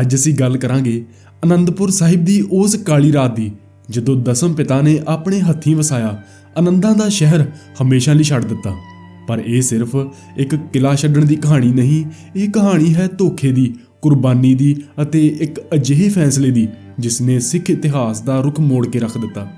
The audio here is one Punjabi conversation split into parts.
ਅੱਜ ਅਸੀਂ ਗੱਲ ਕਰਾਂਗੇ ਅਨੰਦਪੁਰ ਸਾਹਿਬ ਦੀ ਉਸ ਕਾਲੀ ਰਾਤ ਦੀ, ਜਦੋਂ ਦਸਮ ਪਿਤਾ ਨੇ ਆਪਣੇ ਹੱਥੀਂ ਵਸਾਇਆ ਅਨੰਦਾਂ ਦਾ ਸ਼ਹਿਰ ਹਮੇਸ਼ਾ ਲਈ ਛੱਡ ਦਿੱਤਾ। ਪਰ ਇਹ ਸਿਰਫ ਇੱਕ ਕਿਲਾ ਛੱਡਣ ਦੀ ਕਹਾਣੀ ਨਹੀਂ, ਇਹ ਕਹਾਣੀ ਹੈ ਧੋਖੇ ਦੀ, ਕੁਰਬਾਨੀ ਦੀ ਅਤੇ ਇੱਕ ਅਜਿਹੇ ਫੈਸਲੇ ਦੀ, ਜਿਸ ਨੇ ਸਿੱਖ ਇਤਿਹਾਸ ਦਾ ਰੁਖ ਮੋੜ ਕੇ ਰੱਖ ਦਿੱਤਾ।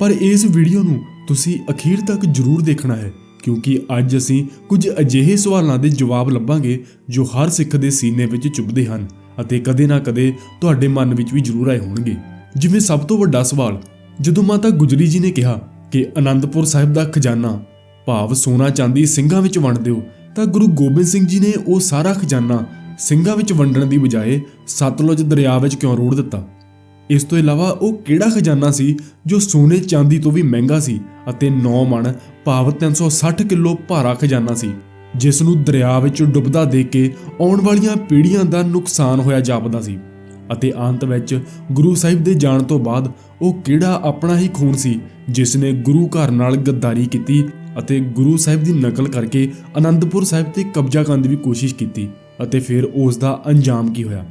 ਪਰ ਇਸ ਵੀਡੀਓ ਨੂੰ ਤੁਸੀਂ ਅਖੀਰ ਤੱਕ ਜ਼ਰੂਰ ਦੇਖਣਾ ਹੈ, ਕਿਉਂਕਿ ਅੱਜ ਅਸੀਂ ਕੁਝ ਅਜਿਹੇ ਸਵਾਲਾਂ ਦੇ ਜਵਾਬ ਲੱਭਾਂਗੇ ਜੋ ਹਰ ਸਿੱਖ ਦੇ ਸੀਨੇ ਵਿੱਚ ਚੁੱਭਦੇ ਹਨ। ਅਤੇ ਕਦੇ ਨਾ ਕਦੇ ਤੁਹਾਡੇ ਮਨ ਵਿੱਚ ਵੀ ਜ਼ਰੂਰ ਆਏ ਹੋਣਗੇ। ਜਿਵੇਂ ਸਭ ਤੋਂ ਵੱਡਾ ਸਵਾਲ, ਜਦੋਂ ਮਾਤਾ ਗੁਜਰੀ ਜੀ ਨੇ ਕਿਹਾ ਕਿ ਅਨੰਦਪੁਰ ਸਾਹਿਬ ਦਾ ਖਜ਼ਾਨਾ ਭਾਵ ਸੋਨਾ ਚਾਂਦੀ ਸਿੰਘਾਂ ਵਿੱਚ ਵੰਡ ਦਿਓ, ਤਾਂ ਗੁਰੂ ਗੋਬਿੰਦ ਸਿੰਘ ਜੀ ਨੇ ਉਹ ਸਾਰਾ ਖਜ਼ਾਨਾ ਸਿੰਘਾਂ ਵਿੱਚ ਵੰਡਣ ਦੀ ਬਜਾਏ ਸਤਲੁਜ ਦਰਿਆ ਵਿੱਚ ਕਿਉਂ ਰੋੜ ਦਿੱਤਾ? ਇਸ ਤੋਂ ਇਲਾਵਾ ਉਹ ਕਿਹੜਾ ਖਜ਼ਾਨਾ ਸੀ ਜੋ ਸੋਨੇ ਚਾਂਦੀ ਤੋਂ ਵੀ ਮਹਿੰਗਾ ਸੀ ਅਤੇ 9 ਮਣ ਭਾਵ 360 ਕਿਲੋ ਭਾਰਾ ਖਜ਼ਾਨਾ ਸੀ? ਜਿਸ ਨੂੰ ਦਰਿਆ ਵਿੱਚ ਡੁੱਬਦਾ ਦੇਖ ਕੇ ਆਉਣ ਵਾਲੀਆਂ ਪੀੜ੍ਹੀਆਂ ਦਾ ਨੁਕਸਾਨ ਹੋਇਆ ਜਾਪਦਾ ਸੀ ਅਤੇ ਅੰਤ ਵਿੱਚ ਗੁਰੂ ਸਾਹਿਬ ਦੇ ਜਾਣ ਤੋਂ ਬਾਅਦ ਉਹ ਕਿਹੜਾ ਆਪਣਾ ਹੀ ਖੂਨ ਸੀ ਜਿਸ ਨੇ ਗੁਰੂ ਘਰ ਨਾਲ ਗੱਦਾਰੀ ਕੀਤੀ ਅਤੇ ਗੁਰੂ ਸਾਹਿਬ ਦੀ ਨਕਲ ਕਰਕੇ ਅਨੰਦਪੁਰ ਸਾਹਿਬ ਤੇ ਕਬਜ਼ਾ ਕਰਨ ਦੀ ਵੀ ਕੋਸ਼ਿਸ਼ ਕੀਤੀ ਅਤੇ ਫਿਰ ਉਸ ਦਾ ਅੰਜਾਮ ਕੀ ਹੋਇਆ?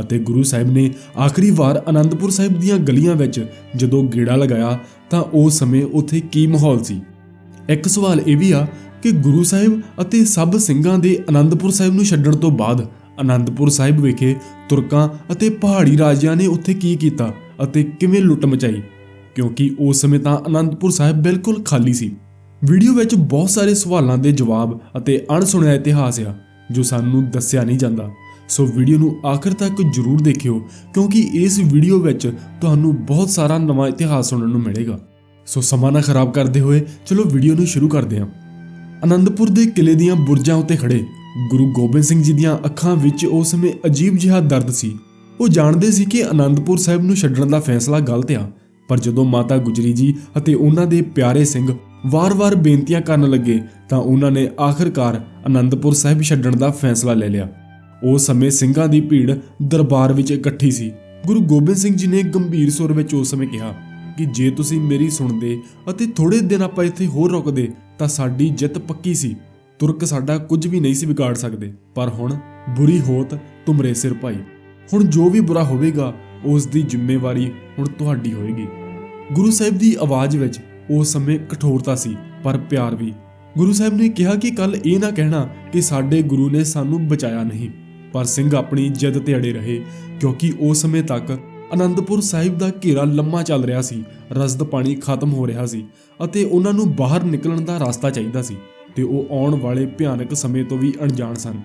ਅਤੇ ਗੁਰੂ ਸਾਹਿਬ ਨੇ ਆਖਰੀ ਵਾਰ ਅਨੰਦਪੁਰ ਸਾਹਿਬ ਦੀਆਂ ਗਲੀਆਂ ਵਿੱਚ ਜਦੋਂ ਗੇੜਾ ਲਗਾਇਆ ਤਾਂ ਉਸ ਸਮੇਂ ਉੱਥੇ ਕੀ ਮਾਹੌਲ ਸੀ? ਇੱਕ ਸਵਾਲ ਇਹ ਵੀ ਆ ਕਿ ਗੁਰੂ ਸਾਹਿਬ ਅਤੇ ਸਭ ਸਿੰਘਾਂ ਦੇ ਆਨੰਦਪੁਰ ਸਾਹਿਬ ਨੂੰ ਛੱਡਣ ਤੋਂ ਬਾਅਦ ਆਨੰਦਪੁਰ ਸਾਹਿਬ ਵਿਖੇ ਤੁਰਕਾਂ ਅਤੇ ਪਹਾੜੀ ਰਾਜਿਆਂ ਨੇ ਉੱਥੇ ਕੀ ਕੀਤਾ ਅਤੇ ਕਿਵੇਂ ਲੁੱਟ ਮਚਾਈ? ਕਿਉਂਕਿ ਉਸ ਸਮੇਂ ਤਾਂ ਆਨੰਦਪੁਰ ਸਾਹਿਬ ਬਿਲਕੁਲ ਖਾਲੀ ਸੀ। ਵੀਡੀਓ ਵਿੱਚ ਬਹੁਤ ਸਾਰੇ ਸਵਾਲਾਂ ਦੇ ਜਵਾਬ ਅਤੇ ਅਣਸੁਣਿਆ ਇਤਿਹਾਸ ਆ, ਜੋ ਸਾਨੂੰ ਦੱਸਿਆ ਨਹੀਂ ਜਾਂਦਾ। ਸੋ ਵੀਡੀਓ ਨੂੰ ਆਖਰ ਤੱਕ ਜਰੂਰ ਦੇਖਿਓ, ਕਿਉਂਕਿ ਇਸ ਵੀਡੀਓ ਵਿੱਚ ਤੁਹਾਨੂੰ ਬਹੁਤ ਸਾਰਾ ਨਵਾਂ ਇਤਿਹਾਸ ਸੁਣਨ ਨੂੰ ਮਿਲੇਗਾ। ਸੋ ਸਮਾਂ ਨਾ ਖਰਾਬ ਕਰਦੇ ਹੋਏ, ਚਲੋ ਵੀਡੀਓ ਨੂੰ ਸ਼ੁਰੂ ਕਰਦੇ ਹਾਂ। ਅਨੰਦਪੁਰ ਦੇ ਕਿਲੇ ਦੀਆਂ ਬੁਰਜਾਂ ਉੱਤੇ ਖੜੇ। ਗੁਰੂ ਗੋਬਿੰਦ ਸਿੰਘ ਜੀ ਦੀਆਂ ਅੱਖਾਂ ਵਿੱਚ ਉਸ ਸਮੇਂ ਅਜੀਬ ਜਿਹਾ ਦਰਦ ਸੀ। ਉਹ ਜਾਣਦੇ ਸੀ ਕਿ ਅਨੰਦਪੁਰ ਸਾਹਿਬ ਨੂੰ ਛੱਡਣ ਦਾ ਫੈਸਲਾ ਗਲਤ ਆ। ਪਰ ਜਦੋਂ ਮਾਤਾ ਗੁਜਰੀ ਜੀ ਅਤੇ ਉਹਨਾਂ ਦੇ ਪਿਆਰੇ ਸਿੰਘ ਵਾਰ-ਵਾਰ ਬੇਨਤੀਆਂ ਕਰਨ ਲੱਗੇ, ਤਾਂ ਉਹਨਾਂ ਨੇ ਆਖਰਕਾਰ ਅਨੰਦਪੁਰ ਸਾਹਿਬ ਛੱਡਣ ਦਾ ਫੈਸਲਾ ਲੈ ਲਿਆ। ਉਸ ਸਮੇਂ ਸਿੰਘਾਂ ਦੀ ਭੀੜ ਦਰਬਾਰ ਵਿੱਚ ਇਕੱਠੀ ਸੀ। ਗੁਰੂ ਗੋਬਿੰਦ ਸਿੰਘ ਜੀ ਨੇ ਗੰਭੀਰ ਸੁਰ ਵਿੱਚ ਉਸ ਸਮੇਂ ਕਿਹਾ ਕਿ ਜੇ ਤੁਸੀਂ ਮੇਰੀ ਸੁਣਦੇ ਅਤੇ ਥੋੜੇ ਦਿਨ ਆਪਾਂ ਇੱਥੇ ਹੋਰ ਰੁਕਦੇ ਤਾਂ ਸਾਡੀ ਜਿੱਤ ਪੱਕੀ ਸੀ। ਤੁਰਕ ਸਾਡਾ ਕੁਝ ਵੀ ਨਹੀਂ ਸੀ ਵਿਗਾੜ ਸਕਦੇ। ਪਰ ਹੁਣ ਬੁਰੀ ਹੋਤ ਤੁਮਰੇ ਸਿਰ ਭਾਈ ਹੁਣ ਜੋ ਵੀ ਬੁਰਾ ਹੋਵੇਗਾ ਉਸ ਦੀ ਜ਼ਿੰਮੇਵਾਰੀ ਹੁਣ ਤੁਹਾਡੀ ਹੋਏਗੀ। ਗੁਰੂ ਸਾਹਿਬ ਦੀ ਆਵਾਜ਼ ਵਿੱਚ ਉਸ ਸਮੇਂ ਕਠੋਰਤਾ ਸੀ, ਪਰ ਪਿਆਰ ਵੀ। ਗੁਰੂ ਸਾਹਿਬ ਨੇ ਕਿਹਾ ਕਿ ਕੱਲ ਇਹ ਨਾ ਕਹਿਣਾ ਕਿ ਸਾਡੇ ਗੁਰੂ ਨੇ ਸਾਨੂੰ ਬਚਾਇਆ ਨਹੀਂ। ਪਰ ਸਿੰਘ ਆਪਣੀ ਜਿੱਦ ਤੇ ਅੜੇ ਰਹੇ, ਕਿਉਂਕਿ ਉਸ ਸਮੇਂ ਤੱਕ ਅਨੰਦਪੁਰ ਸਾਹਿਬ ਦਾ ਘੇਰਾ ਲੰਮਾ ਚੱਲ ਰਿਹਾ ਸੀ, ਰਸਦ ਪਾਣੀ ਖਤਮ ਹੋ ਰਿਹਾ ਸੀ ਅਤੇ ਉਹਨਾਂ ਨੂੰ ਬਾਹਰ ਨਿਕਲਣ ਦਾ ਰਸਤਾ ਚਾਹੀਦਾ ਸੀ ਤੇ ਉਹ ਆਉਣ ਵਾਲੇ ਭਿਆਨਕ ਸਮੇਂ ਤੋਂ ਵੀ ਅਣਜਾਣ ਸਨ।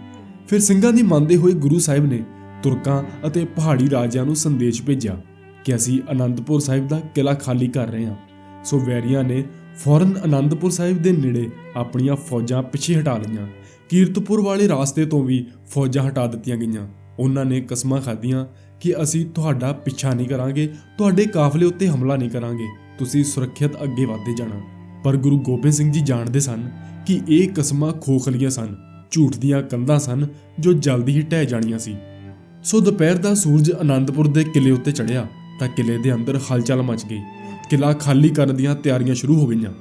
ਫਿਰ ਸਿੰਘਾਂ ਦੀ ਮੰਨਦੇ ਹੋਏ ਗੁਰੂ ਸਾਹਿਬ ਨੇ ਤੁਰਕਾਂ ਅਤੇ ਪਹਾੜੀ ਰਾਜਿਆਂ ਨੂੰ ਸੰਦੇਸ਼ ਭੇਜਿਆ ਕਿ ਅਸੀਂ ਅਨੰਦਪੁਰ ਸਾਹਿਬ ਦਾ ਕਿਲਾ ਖਾਲੀ ਕਰ ਰਹੇ ਹਾਂ। ਸੋ ਵੈਰੀਆਂ ਨੇ ਫੌਰਨ ਅਨੰਦਪੁਰ ਸਾਹਿਬ ਦੇ ਨੇੜੇ ਆਪਣੀਆਂ ਫੌਜਾਂ ਪਿੱਛੇ ਹਟਾ ਲਈਆਂ। ਕੀਰਤਪੁਰ ਵਾਲੇ ਰਾਸਤੇ ਤੋਂ ਵੀ ਫੌਜਾਂ ਹਟਾ ਦਿੱਤੀਆਂ ਗਈਆਂ। ਉਹਨਾਂ ਨੇ ਕਸਮਾਂ ਖਾਧੀਆਂ ਕਿ ਅਸੀਂ ਤੁਹਾਡਾ ਪਿੱਛਾ ਨਹੀਂ ਕਰਾਂਗੇ, ਤੁਹਾਡੇ ਕਾਫਲੇ ਉੱਤੇ ਹਮਲਾ ਨਹੀਂ ਕਰਾਂਗੇ। ਤੁਸੀਂ ਸੁਰੱਖਿਅਤ ਅੱਗੇ ਵਧਦੇ ਜਾਣਾ। ਪਰ ਗੁਰੂ ਗੋਬਿੰਦ ਸਿੰਘ ਜੀ ਜਾਣਦੇ ਸਨ ਕਿ ਇਹ ਕਸਮਾਂ ਖੋਖਲੀਆਂ ਸਨ, ਝੂਠ ਦੀਆਂ ਕੰਧਾਂ ਸਨ ਜੋ ਜਲਦੀ ਹੀ ਢਹਿ ਜਾਣੀਆਂ ਸੀ। ਸੋ ਦੁਪਹਿਰ ਦਾ ਸੂਰਜ ਆਨੰਦਪੁਰ ਦੇ ਕਿਲੇ ਉੱਤੇ ਚੜ੍ਹਿਆ ਤਾਂ ਕਿਲੇ ਦੇ ਅੰਦਰ ਹਲਚਲ ਮਚ ਗਈ। ਕਿਲਾ ਖਾਲੀ ਕਰਨ ਦੀਆਂ ਤਿਆਰੀਆਂ ਸ਼ੁਰੂ ਹੋ ਗਈਆਂ।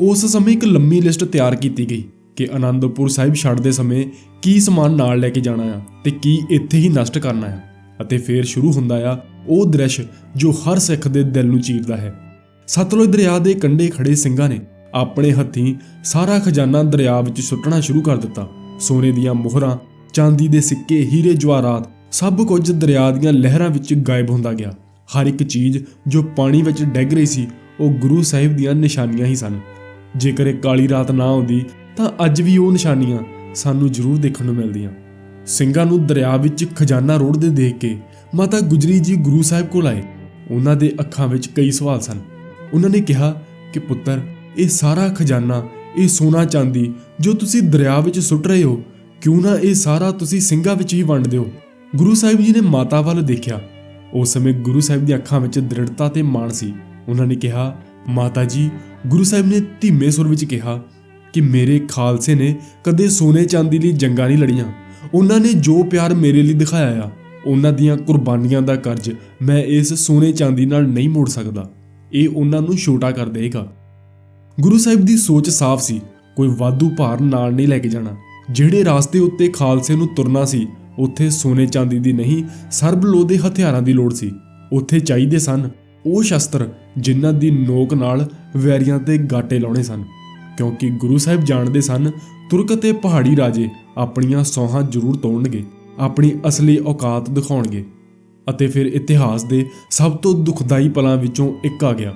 ਉਸ ਸਮੇਂ ਇੱਕ ਲੰਮੀ ਲਿਸਟ ਤਿਆਰ ਕੀਤੀ ਗਈ ਕਿ ਆਨੰਦਪੁਰ ਸਾਹਿਬ ਛੱਡਦੇ ਸਮੇਂ ਕੀ ਸਮਾਨ ਨਾਲ ਲੈ ਕੇ ਜਾਣਾ ਆ ਤੇ ਕੀ ਇੱਥੇ ਹੀ ਨਸ਼ਟ ਕਰਨਾ ਆ। ਅਤੇ ਫੇਰ ਸ਼ੁਰੂ ਹੁੰਦਾ ਆ, ਉਹ ਦ੍ਰਿਸ਼ ਜੋ ਹਰ ਸਿੱਖ ਦੇ ਦਿਲ ਨੂੰ ਚੀਰਦਾ ਹੈ। ਸਤਲੁਜ ਦਰਿਆ ਦੇ ਕੰਢੇ ਖੜੇ ਸਿੰਘਾਂ ਨੇ ਆਪਣੇ ਹੱਥੀਂ ਸਾਰਾ ਖਜ਼ਾਨਾ ਦਰਿਆ ਵਿੱਚ ਸੁੱਟਣਾ ਸ਼ੁਰੂ ਕਰ ਦਿੱਤਾ। ਸੋਨੇ ਦੀਆਂ ਮੋਹਰਾਂ, ਚਾਂਦੀ ਦੇ ਸਿੱਕੇ, ਹੀਰੇ ਜਵਾਹਰਾਤ, ਸਭ ਕੁਝ ਦਰਿਆ ਦੀਆਂ ਲਹਿਰਾਂ ਵਿੱਚ ਗਾਇਬ ਹੁੰਦਾ ਗਿਆ। ਹਰ ਇੱਕ ਚੀਜ਼ ਜੋ ਪਾਣੀ ਵਿੱਚ ਡਿੱਗ ਰਹੀ ਸੀ, ਉਹ ਗੁਰੂ ਸਾਹਿਬ ਦੀਆਂ ਨਿਸ਼ਾਨੀਆਂ ਹੀ ਸਨ। ਜੇਕਰ ਇਹ ਕਾਲੀ ਰਾਤ ਨਾ ਆਉਂਦੀ, ਤਾਂ ਅੱਜ ਵੀ ਉਹ ਨਿਸ਼ਾਨੀਆਂ ਸਾਨੂੰ ਜ਼ਰੂਰ ਦੇਖਣ ਨੂੰ ਮਿਲਦੀਆਂ। ਸਿੰਘਾਂ ਨੂੰ ਦਰਿਆ ਵਿੱਚ ਖਜ਼ਾਨਾ ਰੋੜਦੇ ਦੇਖ ਕੇ ਮਾਤਾ ਗੁਜਰੀ ਜੀ ਗੁਰੂ ਸਾਹਿਬ ਕੋਲ ਆਏ। ਉਹਨਾਂ ਦੇ ਅੱਖਾਂ ਵਿੱਚ ਕਈ ਸਵਾਲ ਸਨ। ਉਹਨਾਂ ਨੇ ਕਿਹਾ ਕਿ, ਪੁੱਤਰ, ਇਹ ਸਾਰਾ ਖਜ਼ਾਨਾ, ਇਹ ਸੋਨਾ ਚਾਂਦੀ ਜੋ ਤੁਸੀਂ ਦਰਿਆ ਵਿੱਚ ਸੁੱਟ ਰਹੇ ਹੋ, ਕਿਉਂ ਨਾ ਇਹ ਸਾਰਾ ਤੁਸੀਂ ਸਿੰਘਾਂ ਵਿੱਚ ਹੀ ਵੰਡ ਦਿਓ? ਗੁਰੂ ਸਾਹਿਬ ਜੀ ਨੇ ਮਾਤਾ ਵੱਲ ਦੇਖਿਆ। ਉਸ ਸਮੇਂ ਗੁਰੂ ਸਾਹਿਬ ਦੀਆਂ ਅੱਖਾਂ ਵਿੱਚ ਦ੍ਰਿੜਤਾ ਤੇ ਮਾਣ ਸੀ। ਉਹਨਾਂ ਨੇ ਕਿਹਾ, ਮਾਤਾ ਜੀ, ਗੁਰੂ ਸਾਹਿਬ ਨੇ ਧੀਮੇ ਸੁਰ ਵਿੱਚ ਕਿਹਾ ਕਿ ਮੇਰੇ ਖਾਲਸੇ ਨੇ ਕਦੇ ਸੋਨੇ ਚਾਂਦੀ ਲਈ ਜੰਗਾਂ ਨਹੀਂ ਲੜੀਆਂ। ਉਹਨਾਂ ਨੇ ਜੋ ਪਿਆਰ ਮੇਰੇ ਲਈ ਦਿਖਾਇਆ ਆ, ਉਹਨਾਂ ਦੀਆਂ ਕੁਰਬਾਨੀਆਂ ਦਾ ਕਰਜ਼ ਮੈਂ ਇਸ ਸੋਨੇ ਚਾਂਦੀ ਨਾਲ ਨਹੀਂ ਮੋੜ ਸਕਦਾ। ਇਹ ਉਹਨਾਂ ਨੂੰ ਛੋਟਾ ਕਰ ਦੇਗਾ ਗੁਰੂ ਸਾਹਿਬ ਦੀ ਸੋਚ ਸਾਫ਼ ਸੀ। ਕੋਈ ਵਾਧੂ ਭਾਰ ਨਾਲ ਨਹੀਂ ਲੈ ਕੇ ਜਾਣਾ। ਜਿਹੜੇ ਰਾਸਤੇ ਉੱਤੇ ਖਾਲਸੇ ਨੂੰ ਤੁਰਨਾ ਸੀ, ਉੱਥੇ ਸੋਨੇ ਚਾਂਦੀ ਦੀ ਨਹੀਂ, ਸਰਬ ਲੋਹ ਦੇ ਹਥਿਆਰਾਂ ਦੀ ਲੋੜ ਸੀ। ਉੱਥੇ ਚਾਹੀਦੇ ਸਨ ਉਹ ਸ਼ਸਤਰ ਜਿਨ੍ਹਾਂ ਦੀ ਨੋਕ ਨਾਲ ਵੈਰੀਆਂ ਤੇ ਗਾਟੇ ਲਾਉਣੇ ਸਨ। ਕਿਉਂਕਿ ਗੁਰੂ ਸਾਹਿਬ ਜਾਣਦੇ ਸਨ, ਤੁਰਕ ਤੇ ਪਹਾੜੀ ਰਾਜੇ ਆਪਣੀਆਂ ਸੌਹਾਂ ਜ਼ਰੂਰ ਤੋੜਨਗੇ, ਆਪਣੀ ਅਸਲੀ ਔਕਾਤ ਦਿਖਾਉਣਗੇ ਅਤੇ ਫਿਰ ਇਤਿਹਾਸ ਦੇ ਸਭ ਤੋਂ ਦੁਖਦਾਈ ਪਲਾਂ ਵਿੱਚੋਂ ਇੱਕ ਆ ਗਿਆ।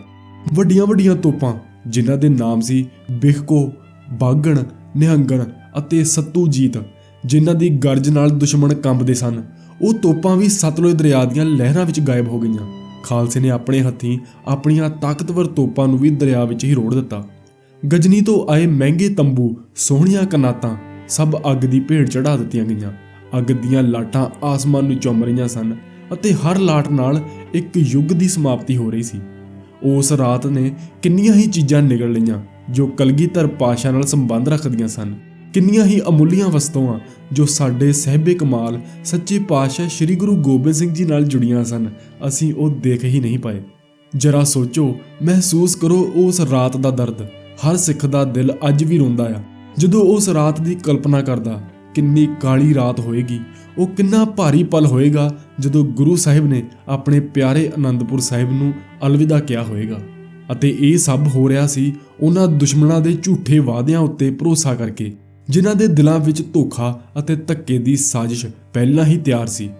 ਵੱਡੀਆਂ ਵੱਡੀਆਂ ਤੋਪਾਂ, ਜਿਨ੍ਹਾਂ ਦੇ ਨਾਮ ਸੀ ਬਿਖਕੋ, ਬਾਗਣ, ਨਿਹੰਗਣ ਅਤੇ ਸੱਤੂਜੀਤ, ਜਿਨ੍ਹਾਂ ਦੀ ਗਰਜ ਨਾਲ ਦੁਸ਼ਮਣ ਕੰਬਦੇ ਸਨ। ਉਹ ਤੋਪਾਂ ਵੀ ਸਤਲੁਜ ਦਰਿਆ ਦੀਆਂ ਲਹਿਰਾਂ ਵਿੱਚ ਗਾਇਬ ਹੋ ਗਈਆਂ। ਖਾਲਸੇ ਨੇ ਆਪਣੇ ਹੱਥੀਂ ਆਪਣੀਆਂ ਤਾਕਤਵਰ ਤੋਪਾਂ ਨੂੰ ਵੀ ਦਰਿਆ ਵਿੱਚ ਹੀ ਰੋੜ ਦਿੱਤਾ। ਗਜਨੀ ਤੋਂ ਆਏ ਮਹਿੰਗੇ ਤੰਬੂ, ਸੋਹਣੀਆਂ ਕਨਾਤਾਂ ਸਭ ਅੱਗ ਦੀ ਭੇਟ ਚੜਾ ਦਿੱਤੀਆਂ ਗਈਆਂ। ਅੱਗ ਦੀਆਂ ਲਾਟਾਂ ਆਸਮਾਨ ਨੂੰ ਚੁੰਮ ਰਹੀਆਂ ਸਨ ਅਤੇ ਹਰ ਲਾਟ ਨਾਲ ਇੱਕ ਯੁੱਗ ਦੀ ਸਮਾਪਤੀ ਹੋ ਰਹੀ ਸੀ। ਉਸ ਰਾਤ ਨੇ ਕਿੰਨੀਆਂ ਹੀ ਚੀਜ਼ਾਂ ਨਿਗਲ ਲਈਆਂ ਜੋ ਕਲਗੀਧਰ ਪਾਸ਼ਾ ਨਾਲ ਸੰਬੰਧ ਰੱਖਦੀਆਂ ਸਨ। ਕਿੰਨੀਆਂ ਹੀ ਅਮੁੱਲੀਆਂ ਵਸਤੂਆਂ ਜੋ ਸਾਡੇ ਸਹਿਬੇ ਕਮਾਲ, ਸੱਚੇ ਪਾਤਸ਼ਾਹ ਸ੍ਰੀ ਗੁਰੂ ਗੋਬਿੰਦ ਸਿੰਘ ਜੀ ਨਾਲ ਜੁੜੀਆਂ ਸਨ, ਅਸੀਂ ਉਹ ਦੇਖ ਹੀ ਨਹੀਂ ਪਾਏ। ਜਰਾ ਸੋਚੋ, ਮਹਿਸੂਸ ਕਰੋ ਉਸ ਰਾਤ ਦਾ ਦਰਦ। ਹਰ ਸਿੱਖ ਦਾ ਦਿਲ ਅੱਜ ਵੀ ਰੋਂਦਾ ਆ। ਜਦੋਂ ਉਸ ਰਾਤ ਦੀ ਕਲਪਨਾ ਕਰਦਾ ਕਿੰਨੀ ਕਾਲੀ ਰਾਤ ਹੋਏਗੀ, ਉਹ ਕਿੰਨਾ ਭਾਰੀ ਪਲ ਹੋਏਗਾ ਜਦੋਂ ਗੁਰੂ ਸਾਹਿਬ ਨੇ ਆਪਣੇ ਪਿਆਰੇ ਅਨੰਦਪੁਰ ਸਾਹਿਬ ਨੂੰ ਅਲਵਿਦਾ ਕਿਹਾ ਹੋਏਗਾ। ਅਤੇ ਇਹ ਸਭ ਹੋ ਰਿਹਾ ਸੀ ਉਹਨਾਂ ਦੁਸ਼ਮਣਾਂ ਦੇ ਝੂਠੇ ਵਾਅਦਿਆਂ ਉੱਤੇ ਭਰੋਸਾ ਕਰਕੇ, ਜਿਨ੍ਹਾਂ ਦੇ ਦਿਲਾਂ ਵਿੱਚ ਧੋਖਾ ਅਤੇ ਧੱਕੇ ਦੀ ਸਾਜ਼ਿਸ਼ ਪਹਿਲਾਂ ਹੀ ਤਿਆਰ ਸੀ।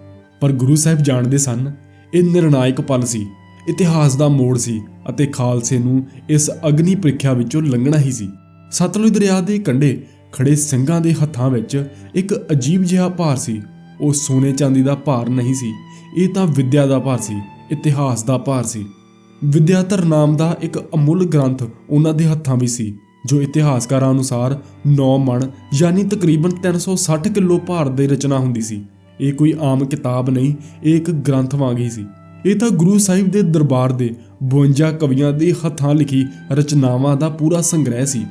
ਪਰ ਗੁਰੂ ਸਾਹਿਬ ਜਾਣਦੇ ਸਨ, ਇਹ ਨਿਰਣਾਇਕ ਪਲ ਸੀ, ਇਤਿਹਾਸ ਦਾ ਮੋੜ ਸੀ ਅਤੇ ਖਾਲਸੇ ਨੂੰ ਇਸ ਅਗਨੀ ਪ੍ਰੀਖਿਆ ਵਿੱਚੋਂ ਲੰਘਣਾ ਹੀ ਸੀ। ਸਤਲੁਜ ਦਰਿਆ ਦੇ ਕੰਢੇ ਖੜੇ ਸਿੰਘਾਂ ਦੇ ਹੱਥਾਂ ਵਿੱਚ ਇੱਕ ਅਜੀਬ ਜਿਹਾ ਭਾਰ ਸੀ। ਉਹ ਸੋਨੇ ਚਾਂਦੀ ਦਾ ਭਾਰ ਨਹੀਂ ਸੀ, ਇਹ ਤਾਂ ਵਿਦਿਆ ਦਾ ਭਾਰ ਸੀ, ਇਤਿਹਾਸ ਦਾ ਭਾਰ ਸੀ। ਵਿਦਿਆਧਰ ਨਾਮ ਦਾ ਇੱਕ ਅਮੁੱਲ ਗ੍ਰੰਥ ਉਹਨਾਂ ਦੇ ਹੱਥਾਂ ਵਿੱਚ ਸੀ, ਜੋ ਇਤਿਹਾਸਕਾਰਾਂ ਅਨੁਸਾਰ 9 ਮਣ ਯਾਨੀ ਤਕਰੀਬਨ 360 ਕਿਲੋ ਭਾਰ ਦੀ ਰਚਨਾ ਹੁੰਦੀ ਸੀ। ਇਹ ਕੋਈ ਆਮ ਕਿਤਾਬ ਨਹੀਂ, ਇਹ ਇੱਕ ਗ੍ਰੰਥ ਵਾਂਗ ਹੀ ਸੀ। ਇਹ ਤਾਂ ਗੁਰੂ ਸਾਹਿਬ ਦੇ ਦਰਬਾਰ ਦੇ 52 ਕਵੀਆਂ ਦੇ ਹੱਥਾਂ ਲਿਖੀ ਰਚਨਾਵਾਂ ਦਾ ਪੂਰਾ ਸੰਗ੍ਰਹਿ ਸੀ।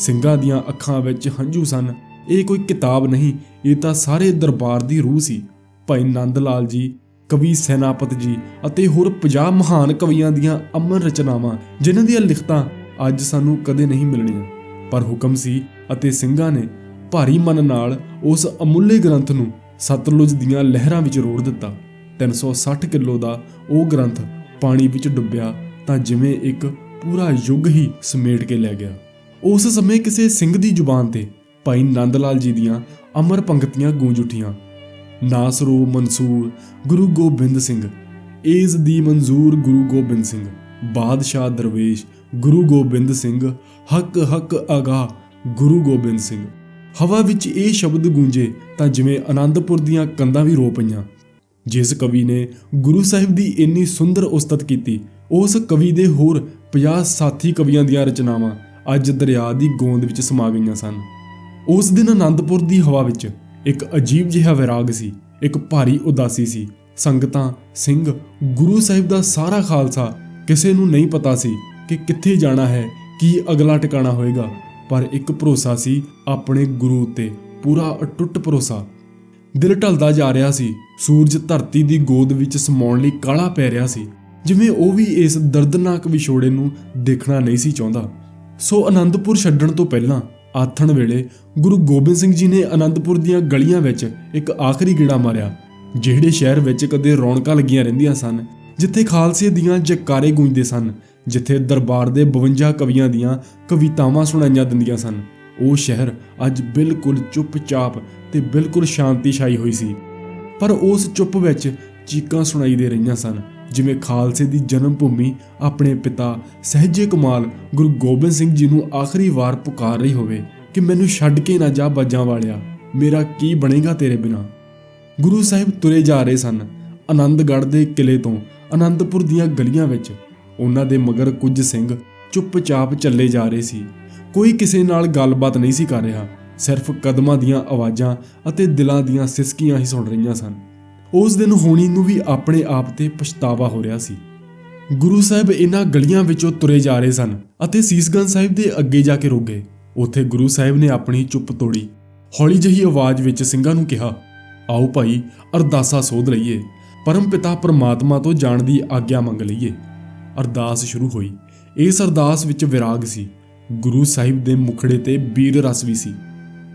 ਸਿੰਘਾਂ ਦੀਆਂ ਅੱਖਾਂ ਵਿੱਚ ਹੰਝੂ ਸਨ। ਇਹ ਕੋਈ ਕਿਤਾਬ ਨਹੀਂ, ਇਹ ਤਾਂ ਸਾਰੇ ਦਰਬਾਰ ਦੀ ਰੂਹ ਸੀ। ਭਾਈ ਨੰਦ ਲਾਲ ਜੀ, ਕਵੀ ਸੈਨਾਪਤ ਜੀ ਅਤੇ ਹੋਰ 50 ਮਹਾਨ ਕਵੀਆਂ ਦੀਆਂ ਅਮਰ ਰਚਨਾਵਾਂ, ਜਿਨ੍ਹਾਂ ਦੀਆਂ ਲਿਖਤਾਂ ਅੱਜ ਸਾਨੂੰ ਕਦੇ ਨਹੀਂ ਮਿਲਣੀਆਂ। ਪਰ ਹੁਕਮ ਸੀ ਅਤੇ ਸਿੰਘਾਂ ਨੇ ਭਾਰੀ ਮਨ ਨਾਲ ਉਸ ਅਮੁੱਲੇ ਗ੍ਰੰਥ ਨੂੰ ਸਤਲੁਜ ਦੀਆਂ ਲਹਿਰਾਂ ਵਿੱਚ ਰੋੜ ਦਿੱਤਾ। 360 ਕਿਲੋ ਦਾ ਉਹ ਗ੍ਰੰਥ ਪਾਣੀ ਵਿੱਚ ਡੁੱਬਿਆ ਤਾਂ ਜਿਵੇਂ ਇੱਕ ਪੂਰਾ ਯੁੱਗ ਹੀ ਸਮੇਟ ਕੇ ਲੈ ਗਿਆ। ਉਸ ਸਮੇਂ ਕਿਸੇ ਸਿੰਘ ਦੀ ਜ਼ੁਬਾਨ ਤੇ ਭਾਈ ਨੰਦ ਲਾਲ ਜੀ ਦੀਆਂ ਅਮਰ ਪੰਕਤੀਆਂ ਗੂੰਜ ਉਠੀਆਂ। ਨਾਸਰੋ ਮਨਸੂਰ ਗੁਰੂ ਗੋਬਿੰਦ ਸਿੰਘ, ਏਜ਼ ਦੀ ਮਨਜ਼ੂਰ ਗੁਰੂ ਗੋਬਿੰਦ ਸਿੰਘ, ਬਾਦਸ਼ਾਹ ਦਰਵੇਸ਼ ਗੁਰੂ ਗੋਬਿੰਦ ਸਿੰਘ, ਹੱਕ ਹੱਕ ਅਗਾ ਗੁਰੂ ਗੋਬਿੰਦ ਸਿੰਘ। ਹਵਾ ਵਿੱਚ ਇਹ ਸ਼ਬਦ ਗੂੰਜੇ ਤਾਂ ਜਿਵੇਂ ਆਨੰਦਪੁਰ ਦੀਆਂ ਕੰਧਾਂ ਵੀ ਰੋ ਪਈਆਂ। ਜਿਸ ਕਵੀ ਨੇ ਗੁਰੂ ਸਾਹਿਬ ਦੀ ਇੰਨੀ ਸੁੰਦਰ ਉਸਤਤ ਕੀਤੀ, ਉਸ ਕਵੀ ਦੇ ਹੋਰ 50 ਸਾਥੀ ਕਵੀਆਂ ਦੀਆਂ ਰਚਨਾਵਾਂ ਅੱਜ ਦਰਿਆ ਦੀ ਗੋਂਦ ਵਿੱਚ ਸਮਾ ਗਈਆਂ ਸਨ। ਉਸ ਦਿਨ ਆਨੰਦਪੁਰ ਦੀ ਹਵਾ ਵਿੱਚ ਇੱਕ ਅਜੀਬ ਜਿਹਾ ਵਿਰਾਗ ਸੀ, ਇੱਕ ਭਾਰੀ ਉਦਾਸੀ ਸੀ। ਸੰਗਤਾਂ, ਸਿੰਘ, ਗੁਰੂ ਸਾਹਿਬ ਦਾ ਸਾਰਾ ਖਾਲਸਾ ਕਿਸੇ ਨੂੰ ਨਹੀਂ ਪਤਾ ਸੀ ਕਿ ਕਿੱਥੇ ਜਾਣਾ ਹੈ, ਕੀ ਅਗਲਾ ਟਿਕਾਣਾ ਹੋਏਗਾ, ਪਰ ਇੱਕ ਭਰੋਸਾ ਸੀ ਆਪਣੇ ਗੁਰੂ ਉੱਤੇ, ਪੂਰਾ ਅਟੁੱਟ ਭਰੋਸਾ। ਦਿਲ ਢਲਦਾ ਜਾ ਰਿਹਾ ਸੀ, ਸੂਰਜ ਧਰਤੀ ਦੀ ਗੋਦ ਵਿੱਚ ਸਮਾਉਣ ਲਈ ਕਾਲਾ ਪੈ ਰਿਹਾ ਸੀ। ਜਿਵੇਂ ਉਹ ਵੀ ਇਸ ਦਰਦਨਾਕ ਵਿਛੋੜੇ ਨੂੰ ਦੇਖਣਾ ਨਹੀਂ ਸੀ ਚਾਹੁੰਦਾ। ਸੋ ਆਨੰਦਪੁਰ ਛੱਡਣ ਤੋਂ ਪਹਿਲਾਂ ਆਥਣ ਵੇਲੇ ਗੁਰੂ ਗੋਬਿੰਦ ਸਿੰਘ ਜੀ ਨੇ ਆਨੰਦਪੁਰ ਦੀਆਂ ਗਲੀਆਂ ਵਿੱਚ ਇੱਕ ਆਖਰੀ ਗੇੜਾ ਮਾਰਿਆ, ਜਿਹੜੇ ਸ਼ਹਿਰ ਵਿੱਚ ਕਦੇ ਰੌਣਕਾਂ ਲੱਗੀਆਂ ਰਹਿੰਦੀਆਂ ਸਨ, ਜਿੱਥੇ ਖਾਲਸੇ ਦੀਆਂ ਜਕਾਰੇ ਗੂੰਜਦੇ ਸਨ, ਜਿੱਥੇ ਦਰਬਾਰ ਦੇ 52 ਕਵੀਆਂ ਦੀਆਂ ਕਵਿਤਾਵਾਂ ਸੁਣਾਈਆਂ ਦਿੰਦੀਆਂ ਸਨ। ਉਹ ਸ਼ਹਿਰ ਅੱਜ ਬਿਲਕੁਲ ਚੁੱਪਚਾਪ ਤੇ ਬਿਲਕੁਲ ਸ਼ਾਂਤੀ ਛਾਈ ਹੋਈ ਸੀ, ਪਰ ਉਸ ਚੁੱਪ ਵਿੱਚ ਚੀਕਾਂ ਸੁਣਾਈ ਦੇ ਰਹੀਆਂ ਸਨ। ਜਿਵੇਂ ਖਾਲਸੇ ਦੀ ਜਨਮ ਭੂਮੀ ਆਪਣੇ ਪਿਤਾ ਸਹਿਜੇ ਕਮਾਲ ਗੁਰੂ ਗੋਬਿੰਦ ਸਿੰਘ ਜੀ ਨੂੰ ਆਖਰੀ ਵਾਰ ਪੁਕਾਰ ਰਹੀ ਹੋਵੇ ਕਿ ਮੈਨੂੰ ਛੱਡ ਕੇ ਨਾ ਜਾ ਬਾਜਾਂ ਵਾਲਿਆ, ਮੇਰਾ ਕੀ ਬਣੇਗਾ ਤੇਰੇ ਬਿਨਾ? ਗੁਰੂ ਸਾਹਿਬ ਤੁਰੇ ਜਾ ਰਹੇ ਸਨ ਆਨੰਦਗੜ੍ਹ ਦੇ ਕਿਲੇ ਤੋਂ ਆਨੰਦਪੁਰ ਦੀਆਂ ਗਲੀਆਂ ਵਿੱਚ। ਉਹਨਾਂ ਦੇ ਮਗਰ ਕੁਝ ਸਿੰਘ ਚੁੱਪਚਾਪ ਚੱਲੇ ਜਾ ਰਹੇ ਸੀ। ਕੋਈ ਕਿਸੇ ਨਾਲ ਗੱਲਬਾਤ ਨਹੀਂ ਸੀ ਕਰ ਰਿਹਾ, ਸਿਰਫ ਕਦਮਾਂ ਦੀਆਂ ਆਵਾਜ਼ਾਂ ਅਤੇ ਦਿਲਾਂ ਦੀਆਂ ਸਿਸਕੀਆਂ ਹੀ ਸੁਣ ਰਹੀਆਂ ਸਨ। ਉਸ ਦਿਨ ਹੋਣੀ ਨੂੰ ਵੀ ਆਪਣੇ ਆਪ ਤੇ ਪਛਤਾਵਾ ਹੋ ਰਿਹਾ ਸੀ। ਗੁਰੂ ਸਾਹਿਬ ਇਹਨਾਂ ਗਲੀਆਂ ਵਿੱਚੋਂ ਤੁਰੇ ਜਾ ਰਹੇ ਸਨ ਅਤੇ ਸੀਸਗੰਜ ਸਾਹਿਬ ਦੇ ਅੱਗੇ ਜਾ ਕੇ ਰੁਕ ਗਏ। ਉੱਥੇ ਗੁਰੂ ਸਾਹਿਬ ਨੇ ਆਪਣੀ ਚੁੱਪ ਤੋੜੀ, ਹੌਲੀ ਜਿਹੀ ਆਵਾਜ਼ ਵਿੱਚ ਸਿੰਘਾਂ ਨੂੰ ਕਿਹਾ, ਆਓ ਭਾਈ, ਅਰਦਾਸਾ ਸੋਧ ਲਈਏ ਪਰਮ ਪਿਤਾ ਪਰਮਾਤਮਾ ਤੋਂ ਜਾਣ ਦੀ ਆਗਿਆ ਮੰਗ ਲਈਏ। ਅਰਦਾਸ ਸ਼ੁਰੂ ਹੋਈ। ਇਸ ਅਰਦਾਸ ਵਿੱਚ ਵਿਰਾਗ ਸੀ। ਗੁਰੂ ਸਾਹਿਬ ਦੇ ਮੁਖੜੇ ਤੇ ਬੀਰ ਰਸ ਵੀ ਸੀ।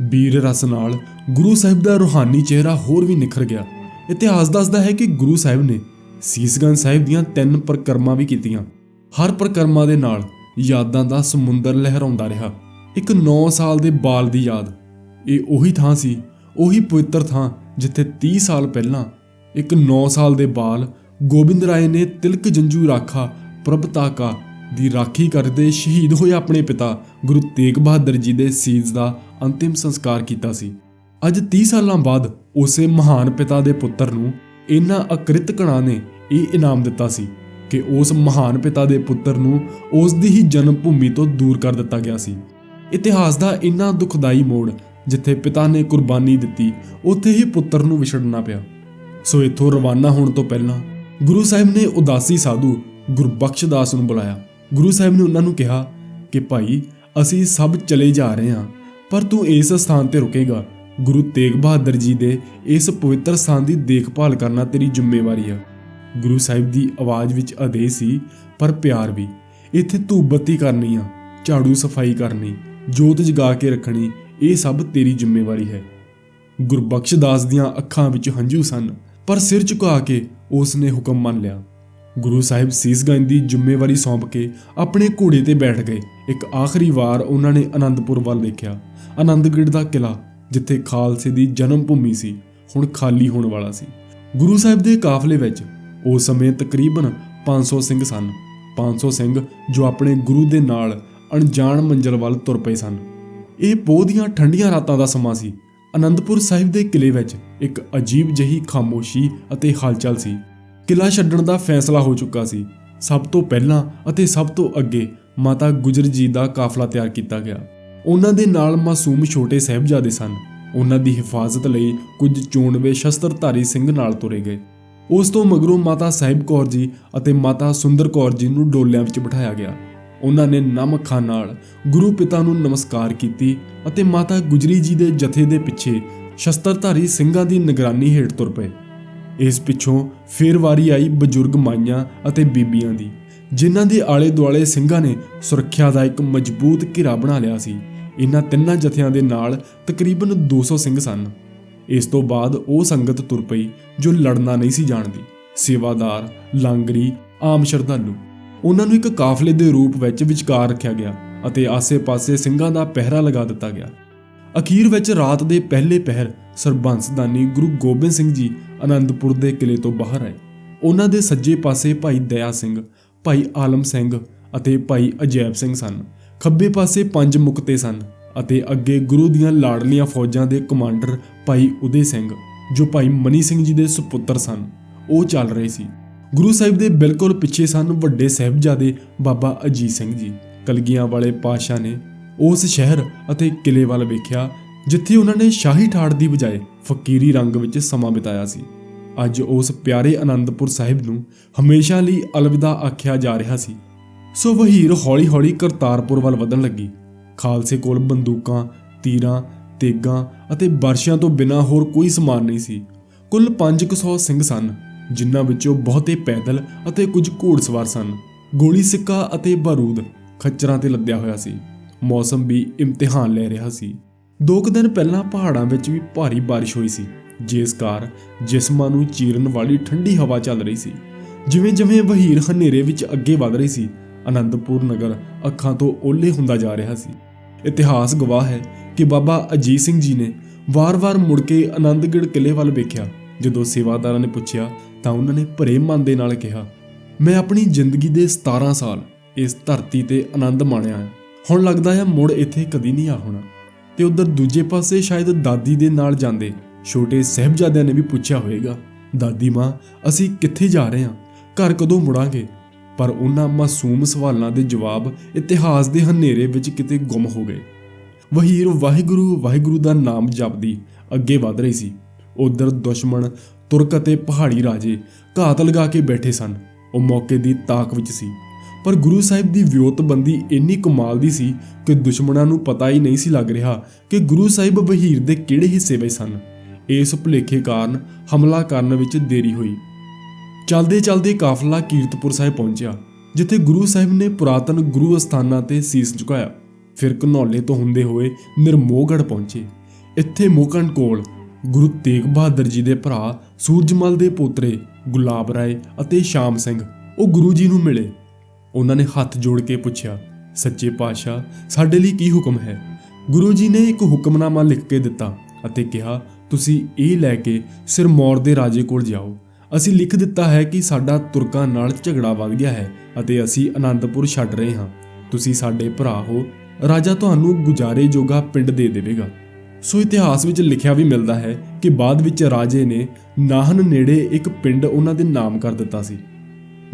ਬੀਰ ਰਸ ਨਾਲ ਗੁਰੂ ਸਾਹਿਬ ਦਾ ਰੂਹਾਨੀ ਚਿਹਰਾ ਹੋਰ ਵੀ ਨਿਖਰ ਗਿਆ। ਇਤਿਹਾਸ ਦੱਸਦਾ ਹੈ ਕਿ ਗੁਰੂ ਸਾਹਿਬ ਨੇ ਸੀਸਗੰਜ ਸਾਹਿਬ ਦੀਆਂ ਤਿੰਨ ਪ੍ਰਕਰਮਾਂ ਵੀ ਕੀਤੀਆਂ। ਹਰ ਪ੍ਰਕਰਮਾ ਦੇ ਨਾਲ ਯਾਦਾਂ ਦਾ ਸਮੁੰਦਰ ਲਹਿਰਾਉਂਦਾ ਰਿਹਾ। ਇੱਕ 9 ਸਾਲ ਦੇ ਬਾਲ ਦੀ ਯਾਦ। ਇਹ ਉਹੀ ਥਾਂ ਸੀ, ਉਹੀ ਪਵਿੱਤਰ ਥਾਂ ਜਿੱਥੇ 30 ਸਾਲ ਪਹਿਲਾਂ ਇੱਕ 9 ਸਾਲ ਦੇ ਬਾਲ ਗੋਬਿੰਦ ਰਾਏ ਨੇ ਤਿਲਕ ਜੰਜੂ ਰਾਖਾ ਪ੍ਰਭਤਾਕਾ ਦੀ ਰਾਖੀ ਕਰਦੇ ਸ਼ਹੀਦ ਹੋਏ ਆਪਣੇ ਪਿਤਾ ਗੁਰੂ ਤੇਗ ਬਹਾਦਰ ਜੀ ਦੇ ਸੀਸ ਦਾ ਅੰਤਿਮ ਸੰਸਕਾਰ ਕੀਤਾ ਸੀ। ਅੱਜ 30 ਸਾਲਾਂ ਬਾਅਦ ਉਸੇ ਮਹਾਨ ਪਿਤਾ ਦੇ ਪੁੱਤਰ ਨੂੰ ਇਹਨਾਂ ਅਕ੍ਰਿਤ ਕਣਾ ਨੇ ਇਹ ਇਨਾਮ ਦਿੱਤਾ ਸੀ ਕਿ ਉਸ ਮਹਾਨ ਪਿਤਾ ਦੇ ਪੁੱਤਰ ਨੂੰ ਉਸ ਦੀ ਹੀ ਜਨਮ ਭੂਮੀ ਤੋਂ ਦੂਰ ਕਰ ਦਿੱਤਾ ਗਿਆ ਸੀ। ਇਤਿਹਾਸ ਦਾ ਇੰਨਾ ਦੁਖਦਾਈ ਮੋੜ ਜਿੱਥੇ ਪਿਤਾ ਨੇ ਕੁਰਬਾਨੀ ਦਿੱਤੀ, ਉੱਥੇ ਹੀ ਪੁੱਤਰ ਨੂੰ ਵਿਛੜਨਾ ਪਿਆ। ਸੋ ਇੱਥੋਂ ਰਵਾਨਾ ਹੋਣ ਤੋਂ ਪਹਿਲਾਂ ਗੁਰੂ ਸਾਹਿਬ ਨੇ ਉਦਾਸੀ ਸਾਧੂ ਗੁਰਬਖਸ਼ ਦਾਸ ਨੂੰ ਬੁਲਾਇਆ। ਗੁਰੂ ਸਾਹਿਬ ਨੇ ਉਹਨਾਂ ਨੂੰ ਕਿਹਾ ਕਿ ਭਾਈ, ਅਸੀਂ ਸਭ ਚਲੇ ਜਾ ਰਹੇ ਹਾਂ, ਪਰ ਤੂੰ ਇਸ ਸਥਾਨ ਤੇ ਰੁਕੇਗਾ। ਗੁਰੂ ਤੇਗ ਬਹਾਦਰ ਜੀ ਦੇ ਇਸ ਪਵਿੱਤਰ ਸਥਾਨ ਦੀ ਦੇਖਭਾਲ ਕਰਨਾ ਤੇਰੀ ਜ਼ਿੰਮੇਵਾਰੀ ਹੈ ਗੁਰੂ ਸਾਹਿਬ ਦੀ ਆਵਾਜ਼ ਵਿੱਚ ਅਦੇ ਸੀ, ਪਰ ਪਿਆਰ ਵੀ। ਇੱਥੇ ਧੂਪ ਬੱਤੀ ਕਰਨੀ ਆ, ਝਾੜੂ ਸਫ਼ਾਈ ਕਰਨੀ, ਜੋਤ ਜਗਾ ਕੇ ਰੱਖਣੀ, ਇਹ ਸਭ ਤੇਰੀ ਜ਼ਿੰਮੇਵਾਰੀ ਹੈ। ਗੁਰਬਖਸ਼ ਦਾਸ ਦੀਆਂ ਅੱਖਾਂ ਵਿੱਚ ਹੰਝੂ ਸਨ, ਪਰ ਸਿਰ ਝੁਕਾ ਕੇ ਉਸ ਨੇ ਹੁਕਮ ਮੰਨ ਲਿਆ। ਗੁਰੂ ਸਾਹਿਬ ਸੀਸਗੰਜ ਦੀ ਜ਼ਿੰਮੇਵਾਰੀ ਸੌਂਪ ਕੇ ਆਪਣੇ ਘੋੜੇ ਤੇ ਬੈਠ ਗਏ। ਇੱਕ ਆਖਰੀ ਵਾਰ ਉਹਨਾਂ ਨੇ ਆਨੰਦਪੁਰ ਵੱਲ ਦੇਖਿਆ। ਆਨੰਦਗੜ੍ਹ ਦਾ ਕਿਲਾ ਜਿੱਥੇ ਖਾਲਸੇ ਦੀ ਜਨਮ ਭੂਮੀ ਸੀ, ਹੁਣ ਖਾਲੀ ਹੋਣ ਵਾਲਾ ਸੀ। ਗੁਰੂ ਸਾਹਿਬ ਦੇ ਕਾਫਲੇ ਵਿੱਚ ਉਸ ਸਮੇਂ ਤਕਰੀਬਨ 500 ਸਿੰਘ ਸਨ 500 ਸਿੰਘ ਜੋ ਆਪਣੇ ਗੁਰੂ ਦੇ ਨਾਲ ਅਣਜਾਣ ਮੰਜ਼ਲ ਵੱਲ ਤੁਰ ਪਏ ਸਨ। ਇਹ ਪੋਹ ਦੀਆਂ ਠੰਡੀਆਂ ਰਾਤਾਂ ਦਾ ਸਮਾਂ ਸੀ। ਅਨੰਦਪੁਰ ਸਾਹਿਬ ਦੇ ਕਿਲੇ ਵਿੱਚ ਇੱਕ ਅਜੀਬ ਜਹੀ ਖਾਮੋਸ਼ੀ ਅਤੇ ਹਲਚਲ ਸੀ। ਕਿਲਾ ਛੱਡਣ ਦਾ ਫੈਸਲਾ ਹੋ ਚੁੱਕਾ ਸੀ। ਸਭ ਤੋਂ ਪਹਿਲਾਂ ਅਤੇ ਸਭ ਤੋਂ ਅੱਗੇ ਮਾਤਾ ਗੁਜਰ ਜੀ ਦਾ ਕਾਫਲਾ ਤਿਆਰ ਕੀਤਾ ਗਿਆ। ਉਹਨਾਂ ਦੇ ਨਾਲ ਮਾਸੂਮ ਛੋਟੇ ਸਾਹਿਬਜ਼ਾਦੇ ਸਨ। ਉਹਨਾਂ ਦੀ ਹਿਫਾਜ਼ਤ ਲਈ ਕੁਝ ਚੋਣਵੇਂ ਸ਼ਸਤਰਧਾਰੀ ਸਿੰਘ ਨਾਲ ਤੁਰੇ ਗਏ। ਉਸ ਤੋਂ ਮਗਰੋਂ ਮਾਤਾ ਸਾਹਿਬ ਕੌਰ ਜੀ ਅਤੇ ਮਾਤਾ ਸੁੰਦਰ ਕੌਰ ਜੀ ਨੂੰ ਡੋਲਿਆਂ ਵਿੱਚ ਬਿਠਾਇਆ ਗਿਆ। ਉਹਨਾਂ ਨੇ ਨਮ ਅੱਖਾਂ ਨਾਲ ਗੁਰੂ ਪਿਤਾ ਨੂੰ ਨਮਸਕਾਰ ਕੀਤੀ ਅਤੇ ਮਾਤਾ ਗੁਜਰੀ ਜੀ ਦੇ ਜਥੇ ਦੇ ਪਿੱਛੇ ਸ਼ਸਤਰਧਾਰੀ ਸਿੰਘਾਂ ਦੀ ਨਿਗਰਾਨੀ ਹੇਠ ਤੁਰ ਪਏ। ਇਸ ਪਿੱਛੋਂ ਫੇਰ ਵਾਰੀ ਆਈ ਬਜ਼ੁਰਗ ਮਾਈਆਂ ਅਤੇ ਬੀਬੀਆਂ ਦੀ, ਜਿਨ੍ਹਾਂ ਦੇ ਆਲੇ ਦੁਆਲੇ ਸਿੰਘਾਂ ਨੇ ਸੁਰੱਖਿਆ ਦਾ ਇੱਕ ਮਜ਼ਬੂਤ ਘਿਰਾ ਬਣਾ ਲਿਆ ਸੀ। ਇਹਨਾਂ ਤਿੰਨਾਂ ਜਥਿਆਂ ਦੇ ਨਾਲ ਤਕਰੀਬਨ 200 ਸਿੰਘ ਸਨ। ਇਸ ਤੋਂ ਬਾਅਦ ਉਹ ਸੰਗਤ ਤੁਰ ਪਈ ਜੋ ਲੜਨਾ ਨਹੀਂ ਸੀ ਜਾਣਦੀ। ਸੇਵਾਦਾਰ, ਲਾਂਗਰੀ, ਆਮ ਸ਼ਰਧਾਲੂ, ਉਹਨਾਂ ਨੂੰ ਇੱਕ ਕਾਫਲੇ ਦੇ ਰੂਪ ਵਿੱਚ ਵਿਚਕਾਰ ਰੱਖਿਆ ਗਿਆ ਅਤੇ ਆਸੇ-ਪਾਸੇ ਸਿੰਘਾਂ ਦਾ ਪਹਿਰਾ ਲਗਾ ਦਿੱਤਾ ਗਿਆ। ਅਖੀਰ ਵਿੱਚ ਰਾਤ ਦੇ ਪਹਿਲੇ ਪਹਿਰ ਸਰਬੰਸਦਾਨੀ ਗੁਰੂ ਗੋਬਿੰਦ ਸਿੰਘ ਜੀ ਅਨੰਦਪੁਰ ਦੇ ਕਿਲੇ ਤੋਂ ਬਾਹਰ ਆਏ। ਉਹਨਾਂ ਦੇ ਸੱਜੇ ਪਾਸੇ ਭਾਈ ਦਇਆ ਸਿੰਘ, ਭਾਈ ਆਲਮ ਸਿੰਘ ਅਤੇ ਭਾਈ ਅਜੈਬ ਸਿੰਘ ਸਨ। ਖੱਬੇ ਪਾਸੇ ਪੰਜ ਮੁਕਤੇ ਸਨ ਅਤੇ ਅੱਗੇ ਗੁਰੂ ਦੀਆਂ ਲਾੜਲੀਆਂ ਫੌਜਾਂ ਦੇ ਕਮਾਂਡਰ ਭਾਈ ਉਦੇ ਸਿੰਘ, ਜੋ ਭਾਈ ਮਨੀ ਸਿੰਘ ਜੀ ਦੇ ਸੁਪੁੱਤਰ ਸਨ। ਉਹ ਚੱਲ ਰਹੇ ਸੀ। ਗੁਰੂ ਸਾਹਿਬ ਦੇ ਬਿਲਕੁਲ ਪਿੱਛੇ ਸਨ ਵੱਡੇ ਸਾਹਿਬਜ਼ਾਦੇ ਬਾਬਾ ਅਜੀਤ ਸਿੰਘ ਜੀ। ਕਲਗੀਆਂ ਵਾਲੇ ਪਾਸ਼ਾ ਨੇ ਉਸ ਸ਼ਹਿਰ ਅਤੇ ਕਿਲੇ ਵੱਲ ਵੇਖਿਆ, ਜਿੱਥੇ ਉਹਨਾਂ ਨੇ ਸ਼ਾਹੀ ਠਾੜ ਦੀ ਬਜਾਏ ਫਕੀਰੀ ਰੰਗ ਵਿੱਚ ਸਮਾਂ ਬਿਤਾਇਆ ਸੀ। ਅੱਜ ਉਸ ਪਿਆਰੇ ਆਨੰਦਪੁਰ ਸਾਹਿਬ ਨੂੰ ਹਮੇਸ਼ਾ ਲਈ ਅਲਵਿਦਾ ਆਖਿਆ ਜਾ ਰਿਹਾ ਸੀ। ਸੋ ਵਹੀਰ ਹੌਲੀ-ਹੌਲੀ ਕਰਤਾਰਪੁਰ ਵੱਲ ਵਧਣ ਲੱਗੀ। ਖਾਲਸੇ ਕੋਲ ਬੰਦੂਕਾਂ, ਤੀਰਾਂ, ਤੇਗਾਂ ਅਤੇ ਬਰਸ਼ਿਆਂ ਤੋਂ ਬਿਨਾਂ ਹੋਰ ਕੋਈ ਸਮਾਨ ਨਹੀਂ ਸੀ। ਕੁੱਲ 500 ਸਿੰਘ ਸਨ, ਜਿਨ੍ਹਾਂ ਵਿੱਚੋਂ ਬਹੁਤੇ ਪੈਦਲ ਅਤੇ ਕੁਝ ਘੋੜਸਵਾਰ ਸਨ। ਗੋਲੀ ਸਿੱਕਾ ਅਤੇ ਬਾਰੂਦ ਖੱਚਰਾਂ ਤੇ ਲੱਦਿਆ ਹੋਇਆ ਸੀ। ਮੌਸਮ ਵੀ ਇਮਤਿਹਾਨ ਲੈ ਰਿਹਾ ਸੀ। ਦੋ ਕੁ ਦਿਨ ਪਹਿਲਾਂ ਪਹਾੜਾਂ ਵਿੱਚ ਵੀ ਭਾਰੀ ਬਾਰਿਸ਼ ਹੋਈ ਸੀ, ਜਿਸ ਕਾਰ ਜਿਸਮਾਂ ਨੂੰ ਚੀਰਨ ਵਾਲੀ ਠੰਡੀ ਹਵਾ ਚੱਲ ਰਹੀ ਸੀ। ਜਿਵੇਂ ਜਿਵੇਂ ਵਹੀਰ ਹਨੇਰੇ ਵਿੱਚ ਅੱਗੇ ਵਧ ਰਹੀ ਸੀ ਅਨੰਦਪੁਰ ਨਗਰ ਅੱਖਾਂ ਤੋਂ ਓਲੇ ਹੁੰਦਾ ਜਾ ਰਿਹਾ ਸੀ। ਇਤਿਹਾਸ ਗਵਾਹ ਹੈ ਕਿ ਬਾਬਾ ਅਜੀਤ ਸਿੰਘ ਜੀ ਨੇ ਵਾਰ-ਵਾਰ ਮੁੜ ਕੇ ਆਨੰਦਗੜ੍ਹ ਕਿਲੇ ਵੱਲ ਵੇਖਿਆ। ਜਦੋਂ ਸੇਵਾਦਾਰਾਂ ਨੇ ਪੁੱਛਿਆ, ਤਾਂ ਉਹਨਾਂ ਨੇ ਭਰੇ ਮਨ ਦੇ ਨਾਲ ਕਿਹਾ, ਮੈਂ ਆਪਣੀ ਜ਼ਿੰਦਗੀ ਦੇ 17 ਸਾਲ ਇਸ ਧਰਤੀ ਤੇ ਆਨੰਦ ਮਾਣਿਆ ਹੈ। ਹੁਣ ਲੱਗਦਾ ਹੈ ਮੁੜ ਇੱਥੇ ਕਦੀ ਨਹੀਂ ਆ ਹੋਣਾ। ਤੇ ਉਧਰ ਦੂਜੇ ਪਾਸੇ ਸ਼ਾਇਦ ਦਾਦੀ ਦੇ ਨਾਲ ਜਾਂਦੇ ਛੋਟੇ ਸਹਿਬਜ਼ਾਦਿਆਂ ਨੇ ਵੀ ਪੁੱਛਿਆ ਹੋਵੇਗਾ, ਦਾਦੀ ਮਾਂ, ਅਸੀਂ ਕਿੱਥੇ ਜਾ ਰਹੇ ਹਾਂ? ਘਰ ਕਦੋਂ ਮੁੜਾਂਗੇ? ਪਰ ਉਹਨਾਂ ਮਾਸੂਮ ਸਵਾਲਾਂ ਦੇ ਜਵਾਬ ਇਤਿਹਾਸ ਦੇ ਹਨੇਰੇ ਵਿੱਚ ਕਿਤੇ ਗੁੰਮ ਹੋ ਗਏ। ਵਹੀਰ ਵਾਹਿਗੁਰੂ ਵਾਹਿਗੁਰੂ ਦਾ ਨਾਮ ਜਪਦੀ ਅੱਗੇ ਵਧ ਰਹੀ ਸੀ। ਉਧਰ ਦੁਸ਼ਮਣ, ਤੁਰਕ ਅਤੇ ਪਹਾੜੀ ਰਾਜੇ ਘਾਤ ਲਗਾ ਕੇ ਬੈਠੇ ਸਨ। ਉਹ ਮੌਕੇ ਦੀ ਤਾਕ ਵਿੱਚ ਸੀ। ਪਰ ਗੁਰੂ ਸਾਹਿਬ ਦੀ ਵਿਉਤਬੰਦੀ ਇੰਨੀ ਕਮਾਲ ਦੀ ਸੀ ਕਿ ਦੁਸ਼ਮਣਾਂ ਨੂੰ ਪਤਾ ਹੀ ਨਹੀਂ ਸੀ ਲੱਗ ਰਿਹਾ ਕਿ ਗੁਰੂ ਸਾਹਿਬ ਵਹੀਰ ਦੇ ਕਿਹੜੇ ਹਿੱਸੇ ਵਿੱਚ ਸਨ। ਇਸ ਭੁਲੇਖੇ ਕਾਰਨ ਹਮਲਾ ਕਰਨ ਵਿੱਚ ਦੇਰੀ ਹੋਈ। ਚਲਦੇ ਚਲਦੇ ਕਾਫਲਾ ਕੀਰਤਪੁਰ ਸਾਹਿਬ ਪਹੁੰਚਿਆ, ਜਿੱਥੇ ਗੁਰੂ ਸਾਹਿਬ ਨੇ ਪੁਰਾਤਨ ਗੁਰੂ ਅਸਥਾਨਾਂ ਤੇ ਸੀਸ ਝੁਕਾਇਆ। ਫਿਰ ਘਨੌਲੇ ਤੋਂ ਹੁੰਦੇ ਹੋਏ ਨਿਰਮੋਹਗੜ ਪਹੁੰਚੇ। ਇੱਥੇ ਮੋਕਣ ਕੋਲ ਗੁਰੂ ਤੇਗ ਬਹਾਦਰ ਜੀ ਦੇ ਭਰਾ ਸੂਰਜਮਲ ਦੇ ਪੋਤਰੇ ਗੁਲਾਬ ਰਾਏ ਅਤੇ ਸ਼ਾਮ ਸਿੰਘ, ਉਹ ਗੁਰੂ ਜੀ ਨੂੰ ਮਿਲੇ। ਉਹਨਾਂ ਨੇ ਹੱਥ ਜੋੜ ਕੇ ਪੁੱਛਿਆ, ਸੱਚੇ ਪਾਤਸ਼ਾਹ, ਸਾਡੇ ਲਈ ਕੀ ਹੁਕਮ ਹੈ? ਗੁਰੂ ਜੀ ਨੇ ਇੱਕ ਹੁਕਮਨਾਮਾ ਲਿਖ ਕੇ ਦਿੱਤਾ ਅਤੇ ਕਿਹਾ, ਤੁਸੀਂ ਇਹ ਲੈ ਕੇ ਸਿਰਮੌਰ ਦੇ ਰਾਜੇ ਕੋਲ ਜਾਓ। ਅਸੀਂ ਲਿਖ ਦਿੱਤਾ ਹੈ ਕਿ ਸਾਡਾ ਤੁਰਕਾਂ ਨਾਲ ਝਗੜਾ ਵੱਧ ਗਿਆ ਹੈ ਅਤੇ ਅਸੀਂ ਆਨੰਦਪੁਰ ਛੱਡ ਰਹੇ ਹਾਂ। ਤੁਸੀਂ ਸਾਡੇ ਭਰਾ ਹੋ। ਰਾਜਾ ਤੁਹਾਨੂੰ ਗੁਜਾਰੇ ਜੋਗਾ ਪਿੰਡ ਦੇ ਦੇਵੇਗਾ। ਸੋ ਇਤਿਹਾਸ ਵਿੱਚ ਲਿਖਿਆ ਵੀ ਮਿਲਦਾ ਹੈ ਕਿ ਬਾਅਦ ਵਿੱਚ ਰਾਜੇ ਨੇ ਨਾਹਨ ਨੇੜੇ ਇੱਕ ਪਿੰਡ ਉਹਨਾਂ ਦੇ ਨਾਮ ਕਰ ਦਿੱਤਾ ਸੀ।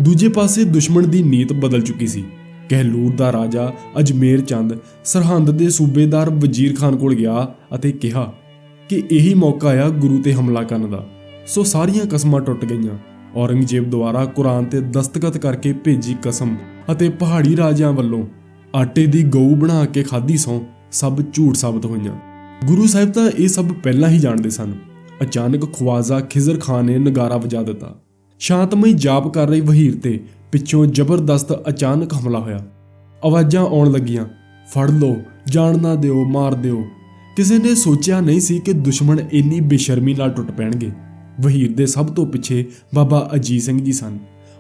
ਦੂਜੇ ਪਾਸੇ ਦੁਸ਼ਮਣ ਦੀ ਨੀਤ ਬਦਲ ਚੁੱਕੀ ਸੀ। ਕਹਿਲੂਰ ਦਾ ਰਾਜਾ ਅਜਮੇਰ ਚੰਦ ਸਰਹੰਦ ਦੇ ਸੂਬੇਦਾਰ ਵਜ਼ੀਰ ਖਾਨ ਕੋਲ ਗਿਆ ਅਤੇ ਕਿਹਾ ਕਿ ਇਹੀ ਮੌਕਾ ਆ ਗੁਰੂ ਤੇ ਹਮਲਾ ਕਰਨ ਦਾ। ਸੋ ਸਾਰੀਆਂ ਕਸਮਾਂ ਟੁੱਟ ਗਈਆਂ। ਔਰੰਗਜ਼ੇਬ ਦੁਆਰਾ ਕੁਰਾਨ ਤੇ ਦਸਤਖਤ ਕਰਕੇ ਭੇਜੀ ਕਸਮ ਅਤੇ ਪਹਾੜੀ ਰਾਜਿਆਂ ਵੱਲੋਂ ਆਟੇ ਦੀ ਗਊ ਬਣਾ ਕੇ ਖਾਧੀ ਸੌ ਸਭ ਝੂਠ ਸਾਬਤ ਹੋਈਆਂ। ਗੁਰੂ ਸਾਹਿਬ ਤਾਂ ਇਹ ਸਭ ਪਹਿਲਾਂ ਹੀ ਜਾਣਦੇ ਸਨ। ਅਚਾਨਕ ਖਵਾਜਾ ਖਿਜ਼ਰ ਖਾਨ ਨੇ ਨਗਾਰਾ ਵਜਾ ਦਿੱਤਾ। ਸ਼ਾਂਤਮਈ ਜਾਪ ਕਰ ਰਹੀ ਵਹੀਰ ਤੇ ਪਿੱਛੋਂ ਜ਼ਬਰਦਸਤ ਅਚਾਨਕ ਹਮਲਾ ਹੋਇਆ। ਆਵਾਜ਼ਾਂ ਆਉਣ ਲੱਗੀਆਂ, ਫੜ ਲਓ ਜਾਣ ਨਾ ਦਿਓ, ਮਾਰ ਦਿਓ। ਕਿਸੇ ਨੇ ਸੋਚਿਆ ਨਹੀਂ ਸੀ ਕਿ ਦੁਸ਼ਮਣ ਇੰਨੀ ਬੇਸ਼ਰਮੀ ਨਾਲ ਟੁੱਟ ਪੈਣਗੇ। ਵਹੀਰ ਦੇ ਸਭ ਤੋਂ ਪਿੱਛੇ ਬਾਬਾ ਅਜੀਤ ਸਿੰਘ ਜੀ ਸਨ।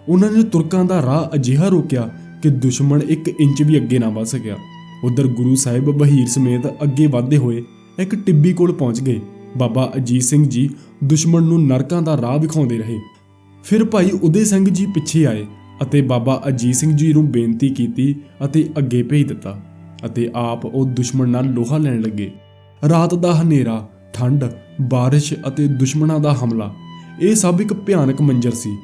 ਉਹਨਾਂ ਨੇ ਤੁਰਕਾਂ ਦਾ ਰਾਹ ਅਜਿਹਾ ਰੋਕਿਆ ਕਿ ਦੁਸ਼ਮਣ 1 ਇੰਚ ਵੀ ਅੱਗੇ ਨਾ ਵਧ ਸਕਿਆ। ਉਧਰ ਗੁਰੂ ਸਾਹਿਬ ਵਹੀਰ ਸਮੇਤ ਅੱਗੇ ਵਧਦੇ ਹੋਏ ਇੱਕ ਟਿੱਬੀ ਕੋਲ ਪਹੁੰਚ ਗਏ। ਬਾਬਾ ਅਜੀਤ ਸਿੰਘ ਜੀ ਦੁਸ਼ਮਣ ਨੂੰ ਨਰਕਾਂ ਦਾ ਰਾਹ ਵਿਖਾਉਂਦੇ ਰਹੇ। ਫਿਰ ਭਾਈ ਉਦੇ ਸਿੰਘ ਜੀ ਪਿੱਛੇ ਆਏ ਅਤੇ ਬਾਬਾ ਅਜੀਤ ਸਿੰਘ ਜੀ ਨੂੰ ਬੇਨਤੀ ਕੀਤੀ ਅਤੇ ਅੱਗੇ ਭੇਜ ਦਿੱਤਾ ਅਤੇ ਆਪ ਉਹ ਦੁਸ਼ਮਣ ਨਾਲ ਲੋਹਾ ਲੈਣ ਲੱਗੇ। ਰਾਤ ਦਾ ਹਨੇਰਾ, ਠੰਡ ਬਾਰਿਸ਼ ਅਤੇ ਦੁਸ਼ਮਣਾਂ ਦਾ ਹਮਲਾ। ਇਹ ਸਭ ਇੱਕ ਭਿਆਨਕ ਮੰਜ਼ਰ ਸੀ।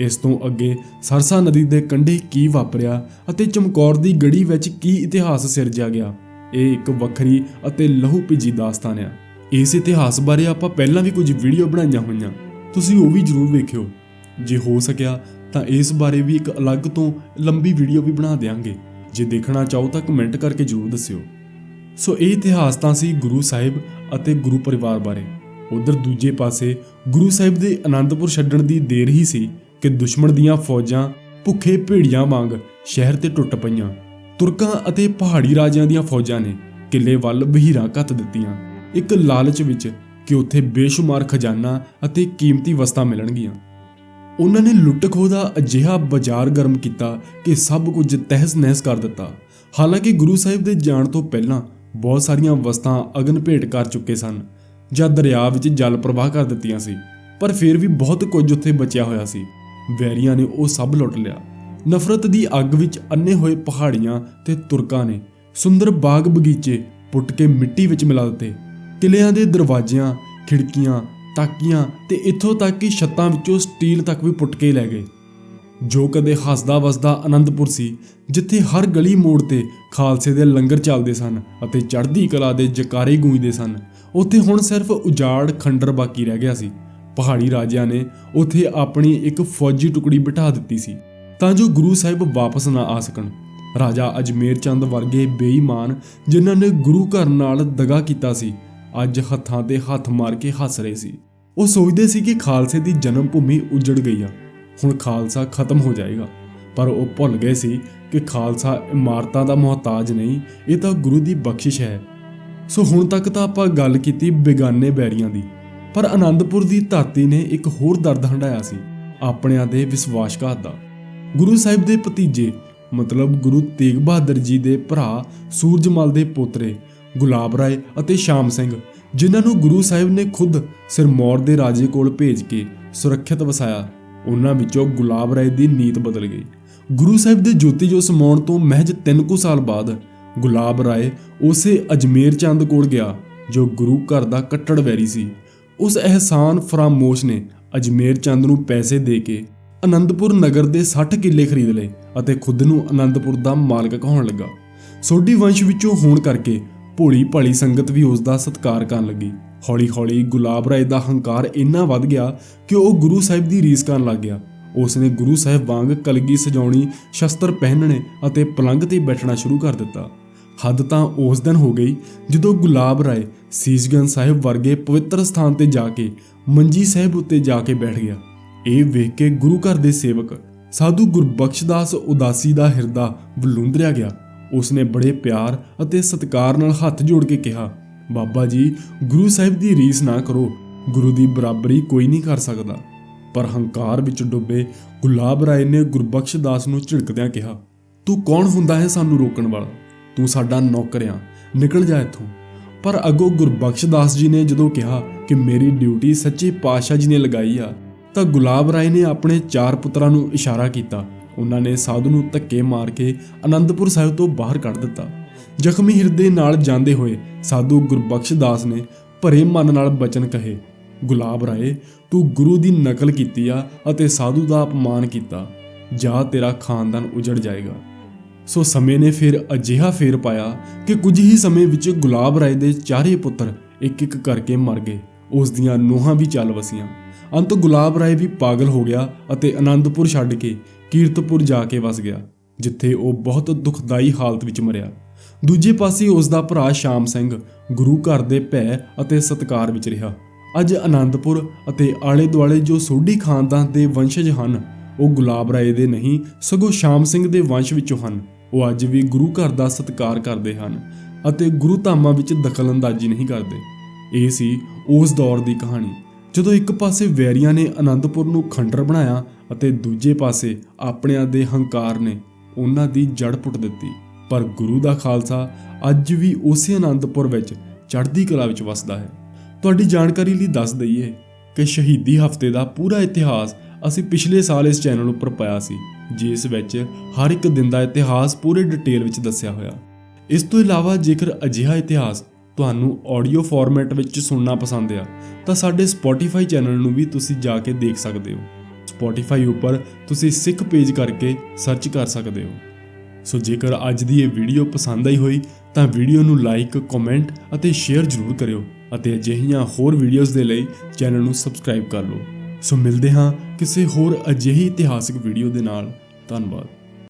ਇਸ ਤੋਂ ਅੱਗੇ ਸਰਸਾ ਨਦੀ ਦੇ ਕੰਢੇ ਕੀ ਵਾਪਰਿਆ ਅਤੇ ਚਮਕੌਰ ਦੀ ਗੜੀ ਵਿੱਚ ਕੀ ਇਤਿਹਾਸ ਸਿਰਜਿਆ ਗਿਆ, ਇਹ ਇੱਕ ਵੱਖਰੀ ਅਤੇ ਲਹੂ ਭਿੱਜੀ ਦਾਸਤਾਨ ਹੈ ਇਸ ਇਤਿਹਾਸ ਬਾਰੇ ਆਪਾਂ ਪਹਿਲਾਂ ਵੀ ਕੁਝ ਵੀਡੀਓ ਬਣਾਈਆਂ ਹੋਈਆਂ, ਤੁਸੀਂ ਉਹ ਵੀ ਜ਼ਰੂਰ ਵੇਖਿਓ। ਜੇ ਹੋ ਸਕਿਆ ਤਾਂ ਇਸ ਬਾਰੇ ਵੀ ਇੱਕ ਅਲੱਗ ਤੋਂ ਲੰਬੀ ਵੀਡੀਓ ਵੀ ਬਣਾ ਦੇਵਾਂਗੇ ਜੇ ਦੇਖਣਾ ਚਾਹੋ ਤਾਂ ਕਮੈਂਟ ਕਰਕੇ ਜ਼ਰੂਰ ਦੱਸਿਓ। ਸੋ ਇਹ ਇਤਿਹਾਸ ਤਾਂ ਸੀ ਗੁਰੂ ਸਾਹਿਬ ਅਤੇ ਗੁਰੂ ਪਰਿਵਾਰ ਬਾਰੇ। ਉਧਰ ਦੂਜੇ ਪਾਸੇ ਗੁਰੂ ਸਾਹਿਬ ਦੇ ਆਨੰਦਪੁਰ ਛੱਡਣ ਦੀ ਦੇਰ ਹੀ ਸੀ ਕਿ ਦੁਸ਼ਮਣ ਦੀਆਂ ਫੌਜਾਂ ਭੁੱਖੇ ਭੇੜੀਆਂ ਵਾਂਗ ਸ਼ਹਿਰ ਤੇ ਟੁੱਟ ਪਈਆਂ। ਤੁਰਕਾਂ ਅਤੇ ਪਹਾੜੀ ਰਾਜਿਆਂ ਦੀਆਂ ਫੌਜਾਂ ਨੇ ਕਿਲੇ ਵੱਲ ਬਹੀਰਾਂ ਘੱਤ ਦਿੱਤੀਆਂ। ਇੱਕ ਲਾਲਚ ਵਿੱਚ ਕਿ ਉੱਥੇ ਬੇਸ਼ੁਮਾਰ ਖਜ਼ਾਨਾ ਅਤੇ ਕੀਮਤੀ ਵਸਤਾਂ ਮਿਲਣਗੀਆਂ। ਉਹਨਾਂ ਨੇ ਲੁੱਟ ਖੋਹ ਦਾ ਅਜਿਹਾ ਬਾਜ਼ਾਰ ਗਰਮ ਕੀਤਾ ਕਿ ਸਭ ਕੁਝ ਤਹਿਸ-ਨਹਿਸ ਕਰ ਦਿੱਤਾ। ਹਾਲਾਂਕਿ ਗੁਰੂ ਸਾਹਿਬ ਦੇ ਜਾਣ ਤੋਂ ਪਹਿਲਾਂ ਬਹੁਤ ਸਾਰੀਆਂ ਵਸਤਾਂ ਅਗਨ ਭੇਟ ਕਰ ਚੁੱਕੇ ਸਨ। ਜਾਂ ਦਰਿਆ ਵਿੱਚ ਜਲ ਪ੍ਰਵਾਹ ਕਰ ਦਿੱਤੀਆਂ ਸੀ, ਪਰ ਫਿਰ ਵੀ ਬਹੁਤ ਕੁਝ ਉੱਥੇ ਬਚਿਆ ਹੋਇਆ ਸੀ। ਵੈਰੀਆਂ ਨੇ ਉਹ ਸਭ ਲੁੱਟ ਲਿਆ। ਨਫ਼ਰਤ ਦੀ ਅੱਗ ਵਿੱਚ ਅੰਨੇ ਹੋਏ ਪਹਾੜੀਆਂ ਤੇ ਤੁਰਕਾਂ ਨੇ ਸੁੰਦਰ ਬਾਗ ਬਗੀਚੇ ਪੁੱਟ ਕੇ ਮਿੱਟੀ ਵਿੱਚ ਮਿਲਾ ਦਿੱਤੇ। ਕਿਲਿਆਂ ਦੇ ਦਰਵਾਜ਼ਿਆਂ, ਖਿੜਕੀਆਂ, ਤਾਕੀਆਂ ਤੇ ਇੱਥੋਂ ਤੱਕ ਕਿ ਛੱਤਾਂ ਵਿੱਚੋਂ ਸਟੀਲ ਤੱਕ ਵੀ ਪੁੱਟ ਕੇ ਲੈ ਗਏ। ਜੋ ਕਦੇ ਹੱਸਦਾ ਵਸਦਾ ਅਨੰਦਪੁਰ ਸੀ, ਜਿੱਥੇ ਹਰ ਗਲੀ ਮੋੜ ਤੇ ਖਾਲਸੇ ਦੇ ਲੰਗਰ ਚੱਲਦੇ ਸਨ ਅਤੇ ਚੜ੍ਹਦੀ ਕਲਾ ਦੇ ਜਕਾਰੇ ਗੂੰਜਦੇ ਸਨ। ਉੱਥੇ ਹੁਣ ਸਿਰਫ ਉਜਾੜ ਖੰਡਰ ਬਾਕੀ ਰਹਿ ਗਿਆ ਸੀ। ਪਹਾੜੀ ਰਾਜਿਆਂ ਨੇ ਉੱਥੇ ਆਪਣੀ ਇੱਕ ਫੌਜੀ ਟੁਕੜੀ ਬਿਠਾ ਦਿੱਤੀ ਸੀ, ਤਾਂ ਜੋ ਗੁਰੂ ਸਾਹਿਬ ਵਾਪਸ ਨਾ ਆ ਸਕਣ। ਰਾਜਾ ਅਜਮੇਰ ਚੰਦ ਵਰਗੇ ਬੇਈਮਾਨ ਜਿਨ੍ਹਾਂ ਨੇ ਗੁਰੂ ਘਰ ਨਾਲ ਦਗਾ ਕੀਤਾ ਸੀ, ਅੱਜ ਹੱਥਾਂ ਤੇ ਹੱਥ ਮਾਰ ਕੇ ਹੱਸ ਰਹੇ ਸੀ। ਉਹ ਸੋਚਦੇ ਸੀ ਕਿ ਖਾਲਸੇ ਦੀ ਜਨਮ ਭੂਮੀ ਉਜੜ ਗਈ ਆ, ਹੁਣ ਖਾਲਸਾ ਖਤਮ ਹੋ ਜਾਏਗਾ। ਪਰ ਉਹ ਭੁੱਲ ਗਏ ਸੀ ਕਿ ਖਾਲਸਾ ਇਮਾਰਤਾਂ ਦਾ ਮੁਹਤਾਜ ਨਹੀਂ, ਇਹ ਤਾਂ ਗੁਰੂ ਦੀ ਬਖਸ਼ਿਸ਼ ਹੈ। ਸੋ ਹੁਣ ਤੱਕ ਤਾਂ ਆਪਾਂ ਗੱਲ ਕੀਤੀ ਬੇਗਾਨੇ ਬੈਰੀਆਂ ਦੀ। ਪਰ ਆਨੰਦਪੁਰ ਦੀ ਧਰਤੀ ਨੇ ਇੱਕ ਹੋਰ ਦਰਦ ਹੰਡਾਇਆ ਸੀ, ਆਪਣਿਆਂ ਦੇ ਵਿਸ਼ਵਾਸਘਾਤ ਦਾ। ਗੁਰੂ ਸਾਹਿਬ ਦੇ ਭਤੀਜੇ, ਮਤਲਬ ਗੁਰੂ ਤੇਗ ਬਹਾਦਰ ਜੀ ਦੇ ਭਰਾ ਸੂਰਜਮਲ ਦੇ ਪੋਤਰੇ, ਗੁਲਾਬ ਰਾਏ ਅਤੇ ਸ਼ਾਮ ਸਿੰਘ, ਜਿਨ੍ਹਾਂ ਨੂੰ ਗੁਰੂ ਸਾਹਿਬ ਨੇ ਖੁਦ ਸਿਰਮੌਰ ਦੇ ਰਾਜੇ ਕੋਲ ਭੇਜ ਕੇ ਸੁਰੱਖਿਅਤ ਵਸਾਇਆ, ਉਹਨਾਂ ਵਿੱਚੋਂ ਗੁਲਾਬ ਰਾਏ ਦੀ ਨੀਤ ਬਦਲ ਗਈ। ਗੁਰੂ ਸਾਹਿਬ ਦੇ ਜੋਤੀ ਜੋ ਸਮਾਉਣ ਤੋਂ ਮਹਿਜ 3 ਕੁ ਸਾਲ ਬਾਅਦ ਗੁਲਾਬ ਰਾਏ ਉਸੇ ਅਜਮੇਰ ਚੰਦ ਕੋਲ ਗਿਆ ਜੋ ਗੁਰੂ ਘਰ ਦਾ ਕੱਟੜ ਵੈਰੀ ਸੀ। ਉਸ ਅਹਿਸਾਨ ਫਰਾਮੋਸ਼ ਨੇ ਅਜਮੇਰ ਚੰਦ ਨੂੰ ਪੈਸੇ ਦੇ ਕੇ ਅਨੰਦਪੁਰ ਨਗਰ ਦੇ 60 ਕਿੱਲੇ ਖਰੀਦ ਲਏ ਅਤੇ ਖੁਦ ਨੂੰ ਅਨੰਦਪੁਰ ਦਾ ਮਾਲਕ ਕਹਾਉਣ ਲੱਗਾ। ਸੋਢੀ ਵੰਸ਼ ਵਿੱਚੋਂ ਹੋਣ ਕਰਕੇ ਭੋਲੀ ਭਾਲੀ ਸੰਗਤ ਵੀ ਉਸ ਦਾ ਸਤਿਕਾਰ ਕਰਨ ਲੱਗੀ। ਹੌਲੀ-ਹੌਲੀ ਗੁਲਾਬ ਰਾਏ ਦਾ ਹੰਕਾਰ ਇੰਨਾ ਵੱਧ ਗਿਆ ਕਿ ਉਹ ਗੁਰੂ ਸਾਹਿਬ ਦੀ ਰੀਸ ਕਰਨ ਲੱਗ ਗਿਆ। ਉਸ ਨੇ ਗੁਰੂ ਸਾਹਿਬ ਵਾਂਗ ਕਲਗੀ ਸਜਾਉਣੀ, ਸ਼ਸਤਰ ਪਹਿਨਣੇ ਅਤੇ ਪਲੰਘ ਤੇ ਬੈਠਣਾ ਸ਼ੁਰੂ ਕਰ ਦਿੱਤਾ। ਹੱਦ ਤਾਂ ਉਸ ਦਿਨ ਹੋ ਗਈ ਜਦੋਂ ਗੁਲਾਬ ਰਾਏ ਸੀਸਗੰਜ ਸਾਹਿਬ ਵਰਗੇ ਪਵਿੱਤਰ ਸਥਾਨ ਤੇ ਜਾ ਕੇ ਮੰਜੀ ਸਾਹਿਬ ਉੱਤੇ ਜਾ ਕੇ ਬੈਠ ਗਿਆ। ਇਹ ਵੇਖ ਕੇ ਗੁਰੂ ਘਰ ਦੇ ਸੇਵਕ ਸਾਧੂ ਗੁਰਬਖਸ਼ਦਾਸ ਉਦਾਸੀ ਦਾ ਹਿਰਦਾ ਬਲੁੰਦਰਿਆ ਗਿਆ। ਉਸਨੇ ਬੜੇ ਪਿਆਰ ਅਤੇ ਸਤਿਕਾਰ ਨਾਲ ਹੱਥ ਜੋੜ ਕੇ ਕਿਹਾ, ਬਾਬਾ ਜੀ, ਗੁਰੂ ਸਾਹਿਬ ਦੀ ਰੀਸ ਨਾ ਕਰੋ, ਗੁਰੂ ਦੀ ਬਰਾਬਰੀ ਕੋਈ ਨਹੀਂ ਕਰ ਸਕਦਾ। ਪਰ ਹੰਕਾਰ ਵਿੱਚ ਡੁੱਬੇ ਗੁਲਾਬ ਰਾਏ ਨੇ ਗੁਰਬਖਸ਼ ਦਾਸ ਨੂੰ ਝਿੜਕਦਿਆਂ ਕਿਹਾ, ਤੂੰ ਕੌਣ ਹੁੰਦਾ ਹੈ ਸਾਨੂੰ ਰੋਕਣ ਵਾਲਾ? ਤੂੰ ਸਾਡਾ ਨੌਕਰ ਆ, ਨਿਕਲ ਜਾ ਇੱਥੋਂ। ਪਰ ਅੱਗੋਂ ਗੁਰਬਖਸ਼ ਦਾਸ ਜੀ ਨੇ ਜਦੋਂ ਕਿਹਾ ਕਿ ਮੇਰੀ ਡਿਊਟੀ ਸੱਚੇ ਪਾਤਸ਼ਾਹ ਜੀ ਨੇ ਲਗਾਈ ਆ, ਤਾਂ ਗੁਲਾਬ ਰਾਏ ਨੇ ਆਪਣੇ ਚਾਰ ਪੁੱਤਰਾਂ ਨੂੰ ਇਸ਼ਾਰਾ ਕੀਤਾ। ਉਹਨਾਂ ਨੇ ਸਾਧੂ ਨੂੰ ਧੱਕੇ ਮਾਰ ਕੇ ਅਨੰਦਪੁਰ ਸਾਹਿਬ ਤੋਂ ਬਾਹਰ ਕੱਢ ਦਿੱਤਾ। ਜ਼ਖਮੀ ਹਿਰਦੇ ਨਾਲ ਜਾਂਦੇ ਹੋਏ ਸਾਧੂ ਗੁਰਬਖਸ਼ ਦਾਸ ਨੇ ਭਰੇ ਮਨ ਨਾਲ ਬਚਨ ਕਹੇ, ਗੁਲਾਬ ਰਾਏ, ਤੂੰ ਗੁਰੂ ਦੀ ਨਕਲ ਕੀਤੀ ਆ ਅਤੇ ਸਾਧੂ ਦਾ ਅਪਮਾਨ ਕੀਤਾ। ਜਾ ਤੇਰਾ ਖਾਨਦਾਨ ਉਜੜ ਜਾਏਗਾ। ਸੋ ਸਮੇਂ ਨੇ ਫਿਰ ਅਜਿਹਾ ਫੇਰ ਪਾਇਆ ਕਿ ਕੁਝ ਹੀ ਸਮੇਂ ਵਿੱਚ ਗੁਲਾਬ ਰਾਏ ਦੇ ਚਾਰੇ ਪੁੱਤਰ ਇੱਕ ਇੱਕ ਕਰਕੇ ਮਰ ਗਏ। ਉਸ ਦੀਆਂ ਨੂੰਹਾਂ ਵੀ ਚੱਲ ਵਸੀਆਂ। ਅੰਤ ਗੁਲਾਬ ਰਾਏ ਵੀ ਪਾਗਲ ਹੋ ਗਿਆ ਅਤੇ ਆਨੰਦਪੁਰ ਛੱਡ ਕੇ ਕੀਰਤਪੁਰ ਜਾ ਕੇ ਵਸ ਗਿਆ, ਜਿੱਥੇ ਉਹ ਬਹੁਤ ਦੁਖਦਾਈ ਹਾਲਤ ਵਿੱਚ ਮਰਿਆ। ਦੂਜੇ ਪਾਸੇ ਉਸ ਦਾ ਭਰਾ ਸ਼ਾਮ ਸਿੰਘ ਗੁਰੂ ਘਰ ਦੇ ਭੈ ਅਤੇ ਸਤਕਾਰ ਵਿੱਚ ਰਿਹਾ। ਅੱਜ ਆਨੰਦਪੁਰ ਅਤੇ ਆਲੇ ਦੁਆਲੇ ਜੋ ਸੋਢੀ ਖਾਨਦਾਨ ਦੇ ਵੰਸ਼ਜ ਹਨ, ਉਹ ਗੁਲਾਬ ਰਾਏ ਦੇ ਨਹੀਂ, ਸਗੋਂ ਸ਼ਾਮ ਸਿੰਘ ਦੇ ਵੰਸ਼ ਵਿੱਚੋਂ ਹਨ। ਉਹ ਅੱਜ ਵੀ ਗੁਰੂ ਘਰ ਦਾ ਸਤਿਕਾਰ ਕਰਦੇ ਹਨ ਅਤੇ ਗੁਰੂ ਧਾਮਾਂ ਵਿੱਚ ਦਖਲਅੰਦਾਜ਼ੀ ਨਹੀਂ ਕਰਦੇ। ਇਹ ਸੀ ਉਸ ਦੌਰ ਦੀ ਕਹਾਣੀ, ਜਦੋਂ ਇੱਕ ਪਾਸੇ ਵੈਰੀਆਂ ਨੇ ਆਨੰਦਪੁਰ ਨੂੰ ਖੰਡਰ ਬਣਾਇਆ ਅਤੇ ਦੂਜੇ ਪਾਸੇ ਆਪਣਿਆਂ ਦੇ ਹੰਕਾਰ ਨੇ ਉਹਨਾਂ ਦੀ ਜੜ ਪੁੱਟ ਦਿੱਤੀ। ਪਰ ਗੁਰੂ ਦਾ ਖਾਲਸਾ ਅੱਜ ਵੀ ਉਸੇ ਆਨੰਦਪੁਰ ਵਿੱਚ ਚੜ੍ਹਦੀ ਕਲਾ ਵਿੱਚ ਵਸਦਾ ਹੈ। ਤੁਹਾਡੀ ਜਾਣਕਾਰੀ ਲਈ ਦੱਸ ਦਈਏ ਕਿ ਸ਼ਹੀਦੀ ਹਫ਼ਤੇ ਦਾ ਪੂਰਾ ਇਤਿਹਾਸ ਅਸੀਂ ਪਿਛਲੇ ਸਾਲ ਇਸ ਚੈਨਲ ਉੱਪਰ ਪਾਇਆ ਸੀ। ਜਿਸ ਵਿੱਚ ਹਰ ਇੱਕ ਦਿਨ ਦਾ ਇਤਿਹਾਸ ਪੂਰੇ ਡਿਟੇਲ ਵਿੱਚ ਦੱਸਿਆ ਹੋਇਆ। ਇਸ ਤੋਂ ਇਲਾਵਾ ਜੇਕਰ ਅਜਿਹਾ ਇਤਿਹਾਸ ਤੁਹਾਨੂੰ ਆਡੀਓ ਫਾਰਮੈਟ ਵਿੱਚ ਸੁਣਨਾ ਪਸੰਦ ਆ ਤਾਂ ਸਾਡੇ Spotify ਚੈਨਲ ਨੂੰ ਵੀ ਤੁਸੀਂ ਜਾ ਕੇ ਦੇਖ ਸਕਦੇ ਹੋ। Spotify ਉੱਪਰ ਤੁਸੀਂ ਸਿੱਖ ਪੇਜ ਕਰਕੇ ਸਰਚ ਕਰ ਸਕਦੇ ਹੋ। ਸੋ ਜੇਕਰ ਅੱਜ ਦੀ ਇਹ ਵੀਡੀਓ ਪਸੰਦ ਆਈ ਹੋਈ ਤਾਂ ਵੀਡੀਓ ਨੂੰ ਲਾਈਕ, ਕਮੈਂਟ ਅਤੇ ਸ਼ੇਅਰ ਜ਼ਰੂਰ ਕਰਿਓ ਅਤੇ ਅਜਿਹੀਆਂ ਹੋਰ ਵੀਡੀਓਜ਼ ਦੇ ਲਈ ਚੈਨਲ ਨੂੰ ਸਬਸਕ੍ਰਾਈਬ ਕਰ ਲਓ। ਸੋ ਮਿਲਦੇ ਹਾਂ ਕਿਸੇ ਹੋਰ ਅਜਿਹੀ ਇਤਿਹਾਸਿਕ ਵੀਡੀਓ ਦੇ ਨਾਲ। ਧੰਨਵਾਦ।